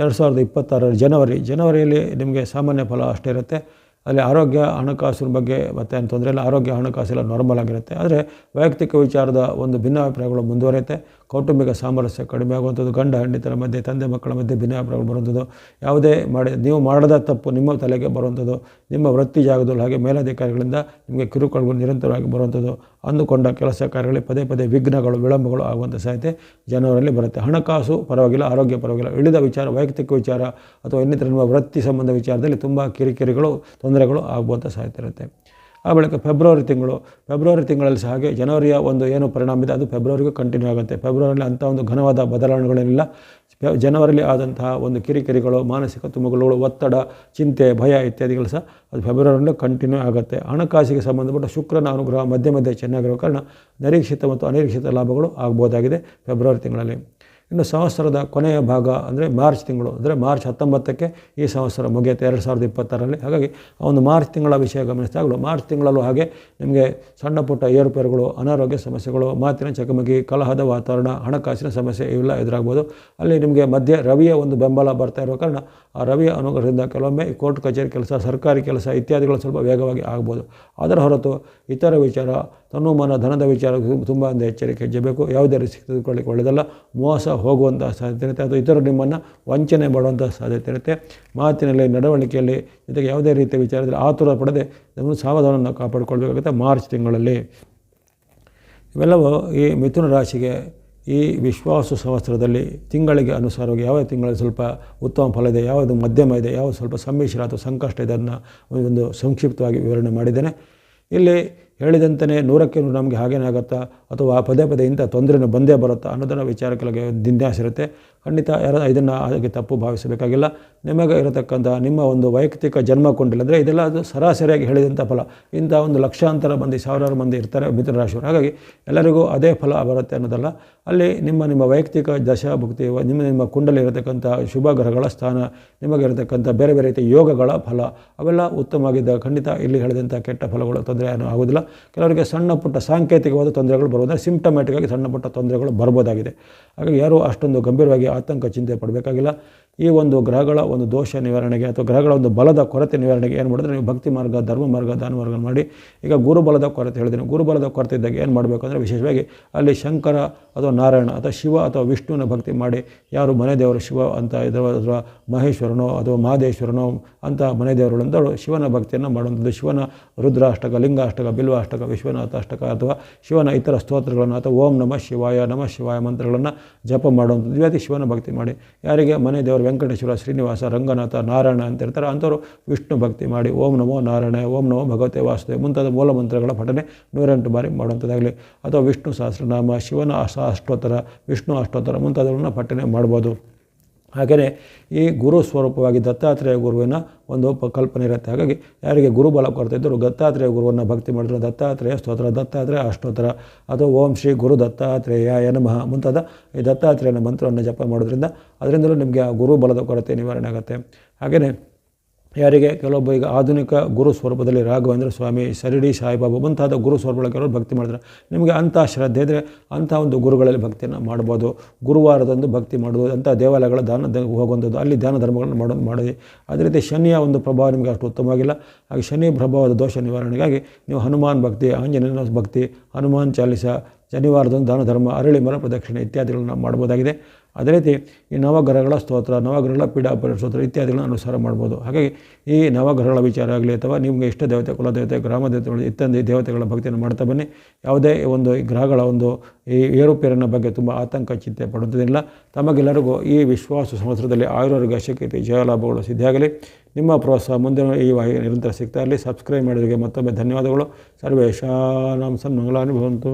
ಎರಡು ಸಾವಿರದ ಇಪ್ಪತ್ತಾರರ ಜನವರಿ, ಜನವರಿಯಲ್ಲಿ ನಿಮಗೆ ಸಾಮಾನ್ಯ ಫಲ ಅಷ್ಟೇ ಇರುತ್ತೆ. ಅಲ್ಲಿ ಆರೋಗ್ಯ ಹಣಕಾಸಿನ ಬಗ್ಗೆ ಮತ್ತೆ ಏನು ತೊಂದರೆ ಇಲ್ಲ, ಆರೋಗ್ಯ ಹಣಕಾಸೆಲ್ಲ ನಾರ್ಮಲ್ ಆಗಿರುತ್ತೆ. ಆದರೆ ವೈಯಕ್ತಿಕ ವಿಚಾರದ ಒಂದು ಭಿನ್ನಾಭಿಪ್ರಾಯಗಳು ಮುಂದುವರಿಯುತ್ತೆ. ಕೌಟುಂಬಿಕ ಸಾಮರಸ್ಯ ಕಡಿಮೆ ಆಗುವಂಥದ್ದು, ಗಂಡ ಹೆಂಡಿತರ ಮಧ್ಯೆ, ತಂದೆ ಮಕ್ಕಳ ಮಧ್ಯೆ ಭಿನ್ನಾಭಿಪ್ರಾಯಗಳು ಬರುವಂಥದ್ದು, ಯಾವುದೇ ಮಾಡಿ, ನೀವು ಮಾಡದ ತಪ್ಪು ನಿಮ್ಮ ತಲೆಗೆ ಬರುವಂಥದ್ದು, ನಿಮ್ಮ ವೃತ್ತಿ ಜಾಗದಲ್ಲಿ ಹಾಗೆ ಮೇಲಧಿಕಾರಿಗಳಿಂದ ನಿಮಗೆ ಕಿರುಕುಳಗಳು ನಿರಂತರವಾಗಿ ಬರುವಂಥದ್ದು, ಅಂದುಕೊಂಡ ಕೆಲಸ ಕಾರ್ಯಗಳಲ್ಲಿ ಪದೇ ಪದೇ ವಿಘ್ನಗಳು, ವಿಳಂಬಗಳು ಆಗುವಂಥ ಸಾಧ್ಯತೆ ಜನವರಲ್ಲಿ ಬರುತ್ತೆ. ಹಣಕಾಸು ಪರವಾಗಿಲ್ಲ, ಆರೋಗ್ಯ ಪರವಾಗಿಲ್ಲ, ಇಳಿದ ವಿಚಾರ, ವೈಯಕ್ತಿಕ ವಿಚಾರ ಅಥವಾ ಇನ್ನಿತರ ನಿಮ್ಮ ವೃತ್ತಿ ಸಂಬಂಧ ವಿಚಾರದಲ್ಲಿ ತುಂಬ ಕಿರಿಕಿರಿಗಳು, ತೊಂದರೆಗಳು ಆಗುವಂಥ ಸಾಧ್ಯತೆ ಇರುತ್ತೆ. ಆ ಬಳಿಕ ಫೆಬ್ರವರಿ ತಿಂಗಳು, ಫೆಬ್ರವರಿ ತಿಂಗಳಲ್ಲಿ ಸಹ ಹಾಗೆ ಜನವರಿಯ ಒಂದು ಏನು ಪರಿಣಾಮ ಇದೆ, ಅದು ಫೆಬ್ರವರಿಗೂ ಕಂಟಿನ್ಯೂ ಆಗುತ್ತೆ. ಫೆಬ್ರವರಿಯಲ್ಲಿ ಅಂಥ ಒಂದು ಘನವಾದ ಬದಲಾವಣೆಗಳೇನಿಲ್ಲ. ಜನವರಿಲಿ ಆದಂತಹ ಒಂದು ಕಿರಿಕಿರಿಗಳು, ಮಾನಸಿಕ ತುಮುಗಳು ಒತ್ತಡ, ಚಿಂತೆ, ಭಯ ಇತ್ಯಾದಿಗಳು ಸಹ ಅದು ಫೆಬ್ರವರಿಯಲ್ಲಿ ಕಂಟಿನ್ಯೂ ಆಗುತ್ತೆ. ಹಣಕಾಸಿಗೆ ಸಂಬಂಧಪಟ್ಟ ಶುಕ್ರನ ಅನುಗ್ರಹ ಮಧ್ಯ ಮಧ್ಯೆ ಚೆನ್ನಾಗಿರೋ ಕಾರಣ ನಿರೀಕ್ಷಿತ ಮತ್ತು ಅನಿರೀಕ್ಷಿತ ಲಾಭಗಳು ಆಗ್ಬೋದಾಗಿದೆ ಫೆಬ್ರವರಿ ತಿಂಗಳಲ್ಲಿ. ಇನ್ನು ಸಂವತ್ಸರದ ಕೊನೆಯ ಭಾಗ ಅಂದರೆ ಮಾರ್ಚ್ ತಿಂಗಳು, ಅಂದರೆ ಮಾರ್ಚ್ ಹತ್ತೊಂಬತ್ತಕ್ಕೆ ಈ ಸಂವತ್ಸರ ಮುಗಿಯುತ್ತೆ, ಎರಡು ಸಾವಿರದ ಇಪ್ಪತ್ತಾರರಲ್ಲಿ. ಹಾಗಾಗಿ ಒಂದು ಮಾರ್ಚ್ ತಿಂಗಳ ವಿಷಯ ಗಮನಿಸಿದಾಗಲೂ ಮಾರ್ಚ್ ತಿಂಗಳಲ್ಲೂ ಹಾಗೆ ನಿಮಗೆ ಸಣ್ಣ ಪುಟ್ಟ ಏರುಪೇರುಗಳು, ಅನಾರೋಗ್ಯ ಸಮಸ್ಯೆಗಳು, ಮಾತಿನ ಚಕಮಕಿ, ಕಲಹದ ವಾತಾವರಣ, ಹಣಕಾಸಿನ ಸಮಸ್ಯೆ ಇವೆಲ್ಲ ಎದುರಾಗ್ಬೋದು. ಅಲ್ಲಿ ನಿಮಗೆ ಮಧ್ಯೆ ರವಿಯ ಒಂದು ಬೆಂಬಲ ಬರ್ತಾ ಇರೋ ಕಾರಣ ಆ ರವಿಯ ಅನುಗ್ರಹದಿಂದ ಕೆಲವೊಮ್ಮೆ ಕೋರ್ಟ್ ಕಚೇರಿ ಕೆಲಸ, ಸರ್ಕಾರಿ ಕೆಲಸ ಇತ್ಯಾದಿಗಳು ಸ್ವಲ್ಪ ವೇಗವಾಗಿ ಆಗ್ಬೋದು. ಅದರ ಹೊರತು ಇತರ ವಿಚಾರ, ತನುಮನ ಧನದ ವಿಚಾರ ತುಂಬ ಒಂದು ಎಚ್ಚರಿಕೆ ಹೆಜ್ಜೆಬೇಕು ಯಾವುದೇ ರೀತಿ ತೆಗೆದುಕೊಳ್ಳಿಕ್ಕೆ ಒಳ್ಳೆಯದಲ್ಲ ಮೋಸ ಹೋಗುವಂಥ ಸಾಧ್ಯತೆ ಇರುತ್ತೆ. ಅದು ಇತರರು ನಿಮ್ಮನ್ನು ವಂಚನೆ ಮಾಡುವಂಥ ಸಾಧ್ಯತೆ ಇರುತ್ತೆ. ಮಾತಿನಲ್ಲಿ, ನಡವಳಿಕೆಯಲ್ಲಿ ಜೊತೆಗೆ ಯಾವುದೇ ರೀತಿಯ ವಿಚಾರದಲ್ಲಿ ಆತುರ ಪಡೆದೇ ನಮ್ಮನ್ನು ಸಾವಧಾನವನ್ನು ಕಾಪಾಡಿಕೊಳ್ಬೇಕಾಗುತ್ತೆ ಮಾರ್ಚ್ ತಿಂಗಳಲ್ಲಿ. ಇವೆಲ್ಲವೂ ಈ ಮಿಥುನ ರಾಶಿಗೆ ಈ ವಿಶ್ವಾಸ ಸಂವತ್ಸರದಲ್ಲಿ ತಿಂಗಳಿಗೆ ಅನುಸಾರವಾಗಿ ಯಾವ ತಿಂಗಳಲ್ಲಿ ಸ್ವಲ್ಪ ಉತ್ತಮ ಫಲ ಇದೆ, ಯಾವುದು ಮಧ್ಯಮ ಇದೆ, ಯಾವುದು ಸ್ವಲ್ಪ ಸಮ್ಮಿಶ್ರ ಅಥವಾ ಸಂಕಷ್ಟ ಇದೆ ಅದನ್ನು ಒಂದು ಸಂಕ್ಷಿಪ್ತವಾಗಿ ವಿವರಣೆ ಮಾಡಿದ್ದೇನೆ. ಇಲ್ಲಿ ಹೇಳಿದಂತೆಯೇ ನೂರಕ್ಕೆ ನೂರು ನಮಗೆ ಹಾಗೇನಾಗುತ್ತಾ ಅಥವಾ ಪದೇ ಪದೇ ಇಂಥ ತೊಂದರೆನೂ ಬಂದೇ ಬರುತ್ತಾ ಅನ್ನೋದನ್ನು ವಿಚಾರಕ್ಕೆ ದಿನ್ಯಾಸಿರುತ್ತೆ ಖಂಡಿತ ಯಾರು ಇದನ್ನು ಹಾಗೆ ತಪ್ಪು ಭಾವಿಸಬೇಕಾಗಿಲ್ಲ. ನಿಮಗೆ ಇರತಕ್ಕಂಥ ನಿಮ್ಮ ಒಂದು ವೈಯಕ್ತಿಕ ಜನ್ಮ ಕೊಂಡಿಲ್ಲ ಅಂದರೆ ಇದೆಲ್ಲ ಅದು ಸರಾಸರಿಯಾಗಿ ಹೇಳಿದಂಥ ಫಲ. ಇಂಥ ಒಂದು ಲಕ್ಷಾಂತರ ಮಂದಿ, ಸಾವಿರಾರು ಮಂದಿ ಇರ್ತಾರೆ ಮಿಥುನ ರಾಶಿಯವರು ಹಾಗಾಗಿ ಎಲ್ಲರಿಗೂ ಅದೇ ಫಲ ಬರುತ್ತೆ ಅನ್ನೋದಲ್ಲ. ಅಲ್ಲಿ ನಿಮ್ಮ ನಿಮ್ಮ ವೈಯಕ್ತಿಕ ದಶಾಭುಕ್ತಿ, ನಿಮ್ಮ ನಿಮ್ಮ ಕುಂಡಲಿ ಇರತಕ್ಕಂಥ ಶುಭ ಗ್ರಹಗಳ ಸ್ಥಾನ, ನಿಮಗೆ ಇರತಕ್ಕಂಥ ಬೇರೆ ಬೇರೆ ರೀತಿಯ ಯೋಗಗಳ ಫಲ, ಅವೆಲ್ಲ ಉತ್ತಮವಾಗಿದ್ದ ಖಂಡಿತ ಇಲ್ಲಿ ಹೇಳಿದಂಥ ಕೆಟ್ಟ ಫಲಗಳು ತೊಂದರೆ ಏನೂ ಆಗೋದಿಲ್ಲ ಕೆಲವರಿಗೆ ಸಣ್ಣ ಪುಟ್ಟ ಸಾಂಕೇತಿಕವಾದ ತೊಂದರೆಗಳು ಬರುವುದಿಲ್ಲ. ಸಿಂಪ್ಟಮ್ಯಾಟಿಕ್ ಆಗಿ ಸಣ್ಣ ಪುಟ್ಟ ತೊಂದರೆಗಳು ಬರ್ಬೋದಾಗಿದೆ. ಹಾಗಾಗಿ ಯಾರೂ ಅಷ್ಟೊಂದು ಗಂಭೀರವಾಗಿ ಆತಂಕ ಚಿಂತೆ ಪಡಬೇಕಾಗಿಲ್ಲ. ಈ ಒಂದು ಗ್ರಹಗಳ ಒಂದು ದೋಷ ನಿವಾರಣೆಗೆ ಅಥವಾ ಗ್ರಹಗಳ ಒಂದು ಬಲದ ಕೊರತೆ ನಿವಾರಣೆಗೆ ಏನು ಮಾಡಿದ್ರೆ ನೀವು ಭಕ್ತಿ ಮಾರ್ಗ, ಧರ್ಮ ಮಾರ್ಗ, ದಾನ ಮಾರ್ಗ ಮಾಡಿ ಈಗ ಗುರುಬಲದ ಕೊರತೆ ಹೇಳಿದ್ದೀನಿ. ಗುರುಬಲದ ಕೊರತೆ ಇದ್ದಾಗ ಏನು ಮಾಡಬೇಕು ಅಂದರೆ ವಿಶೇಷವಾಗಿ ಅಲ್ಲಿ ಶಂಕರ ಅಥವಾ ನಾರಾಯಣ ಅಥವಾ ಶಿವ ಅಥವಾ ವಿಷ್ಣುವಿನ ಭಕ್ತಿ ಮಾಡಿ ಯಾರು ಮನೆ ದೇವರು ಶಿವ ಅಂತ ಇದರ ಅಥವಾ ಮಹೇಶ್ವರನೋ ಅಥವಾ ಮಹದೇಶ್ವರನೋ ಅಂತ ಮನೆ ದೇವರುಗಳಂದವರು ಶಿವನ ಭಕ್ತಿಯನ್ನು ಮಾಡುವಂಥದ್ದು ಶಿವನ ರುದ್ರಾಷ್ಟಕ, ಲಿಂಗಾಷ್ಟಕ, ಬಿಲ್ವಾಷ್ಟಕ ವಿಶ್ವನಾಥ ಅಷ್ಟಕ ಅಥವಾ ಶಿವನ ಇತರ ಸ್ತೋತ್ರಗಳನ್ನು ಅಥವಾ ಓಂ ನಮಃ ಶಿವಾಯ ನಮಃ ಶಿವಾಯ ಮಂತ್ರಗಳನ್ನು ಜಪ ಮಾಡುವಂಥದ್ದು. ಇವತ್ತು ಶಿವನ ಭಕ್ತಿ ಮಾಡಿ ಯಾರಿಗೆ ಮನೆ ದೇವರು ವೆಂಕಟೇಶ್ವರ, ಶ್ರೀನಿವಾಸ, ರಂಗನಾಥ, ನಾರಾಯಣ ಅಂತ ಇರ್ತಾರೆ. ಅಂಥವ್ರು ವಿಷ್ಣು ಭಕ್ತಿ ಮಾಡಿ ಓಂ ನಮೋ ನಾರಾಯಣ, ಓಂ ನಮೋ ಭಗವತೆ ವಾಸುದೇವ ಮುಂತಾದ ಮೂಲ ಮಂತ್ರಗಳ ಪಠನೆ ನೂರೆಂಟು ಬಾರಿ ಮಾಡುವಂಥದ್ದಾಗಲಿ ಅಥವಾ ವಿಷ್ಣು ಸಹಸ್ರನಾಮ, ಶಿವನ ಅಷ್ಟ ಅಷ್ಟೋತ್ತರ ವಿಷ್ಣು ಅಷ್ಟೋತ್ತರ ಮುಂತಾದವುಗಳನ್ನ ಪಠನೆ ಮಾಡ್ಬೋದು. ಹಾಗೆಯೇ ಈ ಗುರು ಸ್ವರೂಪವಾಗಿ ದತ್ತಾತ್ರೇಯ ಗುರುವಿನ ಒಂದು ಕಲ್ಪನೆ ಇರುತ್ತೆ. ಹಾಗಾಗಿ ಯಾರಿಗೆ ಗುರುಬಲ ಕೊರತೆ ಇದ್ದರೂ ದತ್ತಾತ್ರೇಯ ಗುರುವನ್ನು ಭಕ್ತಿ ಮಾಡಿದ್ರು ದತ್ತಾತ್ರೇಯ ಸ್ತೋತ್ರ, ದತ್ತಾತ್ರೇಯ ಅಷ್ಟೋತ್ತರ ಅಥವಾ ಓಂ ಶ್ರೀ ಗುರು ದತ್ತಾತ್ರೇಯ ನಮಃ ಮುಂತಾದ ಈ ದತ್ತಾತ್ರೇಯನ ಮಂತ್ರವನ್ನು ಜಪ ಮಾಡೋದ್ರಿಂದ ಅದರಿಂದಲೂ ನಿಮಗೆ ಆ ಗುರುಬಲದ ಕೊರತೆ ನಿವಾರಣೆ ಆಗುತ್ತೆ. ಹಾಗೆಯೇ ಯಾರಿಗೆ? ಕೆಲವೊಬ್ಬ ಈಗ ಆಧುನಿಕ ಗುರು ಸ್ವರೂಪದಲ್ಲಿ ರಾಘವೇಂದ್ರ ಸ್ವಾಮಿ ಸರಿಡಿ ಸಾಯಿಬಾಬು ಮುಂತಾದ ಗುರು ಸ್ವರೂಪಗಳ ಕೆಲವರು ಭಕ್ತಿ ಮಾಡಿದ್ರೆ ನಿಮಗೆ ಅಂಥ ಶ್ರದ್ಧೆ ಇದ್ದರೆ ಅಂಥ ಒಂದು ಗುರುಗಳಲ್ಲಿ ಭಕ್ತಿಯನ್ನು ಮಾಡ್ಬೋದು. ಗುರುವಾರದಂದು ಭಕ್ತಿ ಮಾಡೋದು ಅಂಥ ದೇವಾಲಯಗಳ ದಾನ ಹೋಗುವಂಥದ್ದು, ಅಲ್ಲಿ ಧ್ಯಾನ ಧರ್ಮಗಳನ್ನು ಮಾಡೋದು ಮಾಡಿ. ಅದೇ ರೀತಿ ಶನಿಯ ಒಂದು ಪ್ರಭಾವ ನಿಮಗೆ ಅಷ್ಟು ಉತ್ತಮವಾಗಿಲ್ಲ. ಹಾಗೆ ಶನಿ ಪ್ರಭಾವದ ದೋಷ ನಿವಾರಣೆಗಾಗಿ ನೀವು ಹನುಮಾನ್ ಭಕ್ತಿ, ಆಂಜನೇಯನ ಭಕ್ತಿ, ಹನುಮಾನ್ ಚಾಲಿಸ ಶನಿವಾರದಂದು ದಾನ, ಧರ್ಮ, ಅರಳಿ ಮರ ಪ್ರದಕ್ಷಿಣೆ ಇತ್ಯಾದಿಗಳನ್ನು ಮಾಡ್ಬೋದಾಗಿದೆ ಅದೇ ರೀತಿ ಈ ನವಗ್ರಹಗಳ ಸ್ತೋತ್ರ, ನವಗ್ರಹಗಳ ಪೀಡಾಪರ ಸ್ತೋತ್ರ ಇತ್ಯಾದಿಗಳನ್ನು ಅನುಸಾರ ಮಾಡ್ಬೋದು ಹಾಗಾಗಿ ಈ ನವಗ್ರಹಗಳ ವಿಚಾರ ಆಗಲಿ ಅಥವಾ ನಿಮಗೆ ಇಷ್ಟ ದೇವತೆ, ಕುಲದೇವತೆ, ಗ್ರಾಮ ದೇವತೆಗಳು ಇತ್ಯಾದಿ ದೇವತೆಗಳ ಭಕ್ತಿಯನ್ನು ಮಾಡ್ತಾ ಬನ್ನಿ. ಯಾವುದೇ ಒಂದು ಈ ಗ್ರಹಗಳ ಒಂದು ಈ ಏರುಪೇರಿನ ಬಗ್ಗೆ ತುಂಬ ಆತಂಕ, ಚಿಂತೆ ಪಡುವುದಿಲ್ಲ. ತಮಗೆಲ್ಲರಿಗೂ ಈ ವಿಶ್ವಾಸ ಸಂವತ್ಸರದಲ್ಲಿ ಆಯುರ್ವೇದ ಶಕ್ತಿ ಜಯಲಾಭಗಳು ಸಿದ್ಧಿಯಾಗಲಿ ನಿಮ್ಮ ಪ್ರೋತ್ಸಾಹ ಮುಂದಿನ ಈ ವಾಹಿ ನಿರಂತರ ಸಿಗ್ತಾ ಇರಲಿ. ಸಬ್ಸ್ಕ್ರೈಬ್ ಮಾಡಿದ್ರಿಗೆ ಮತ್ತೊಮ್ಮೆ ಧನ್ಯವಾದಗಳು. ಸರ್ವೇಶಾನಾಂ ಸನ್ಮಂಗಲಾನಿ ಭವಂತು.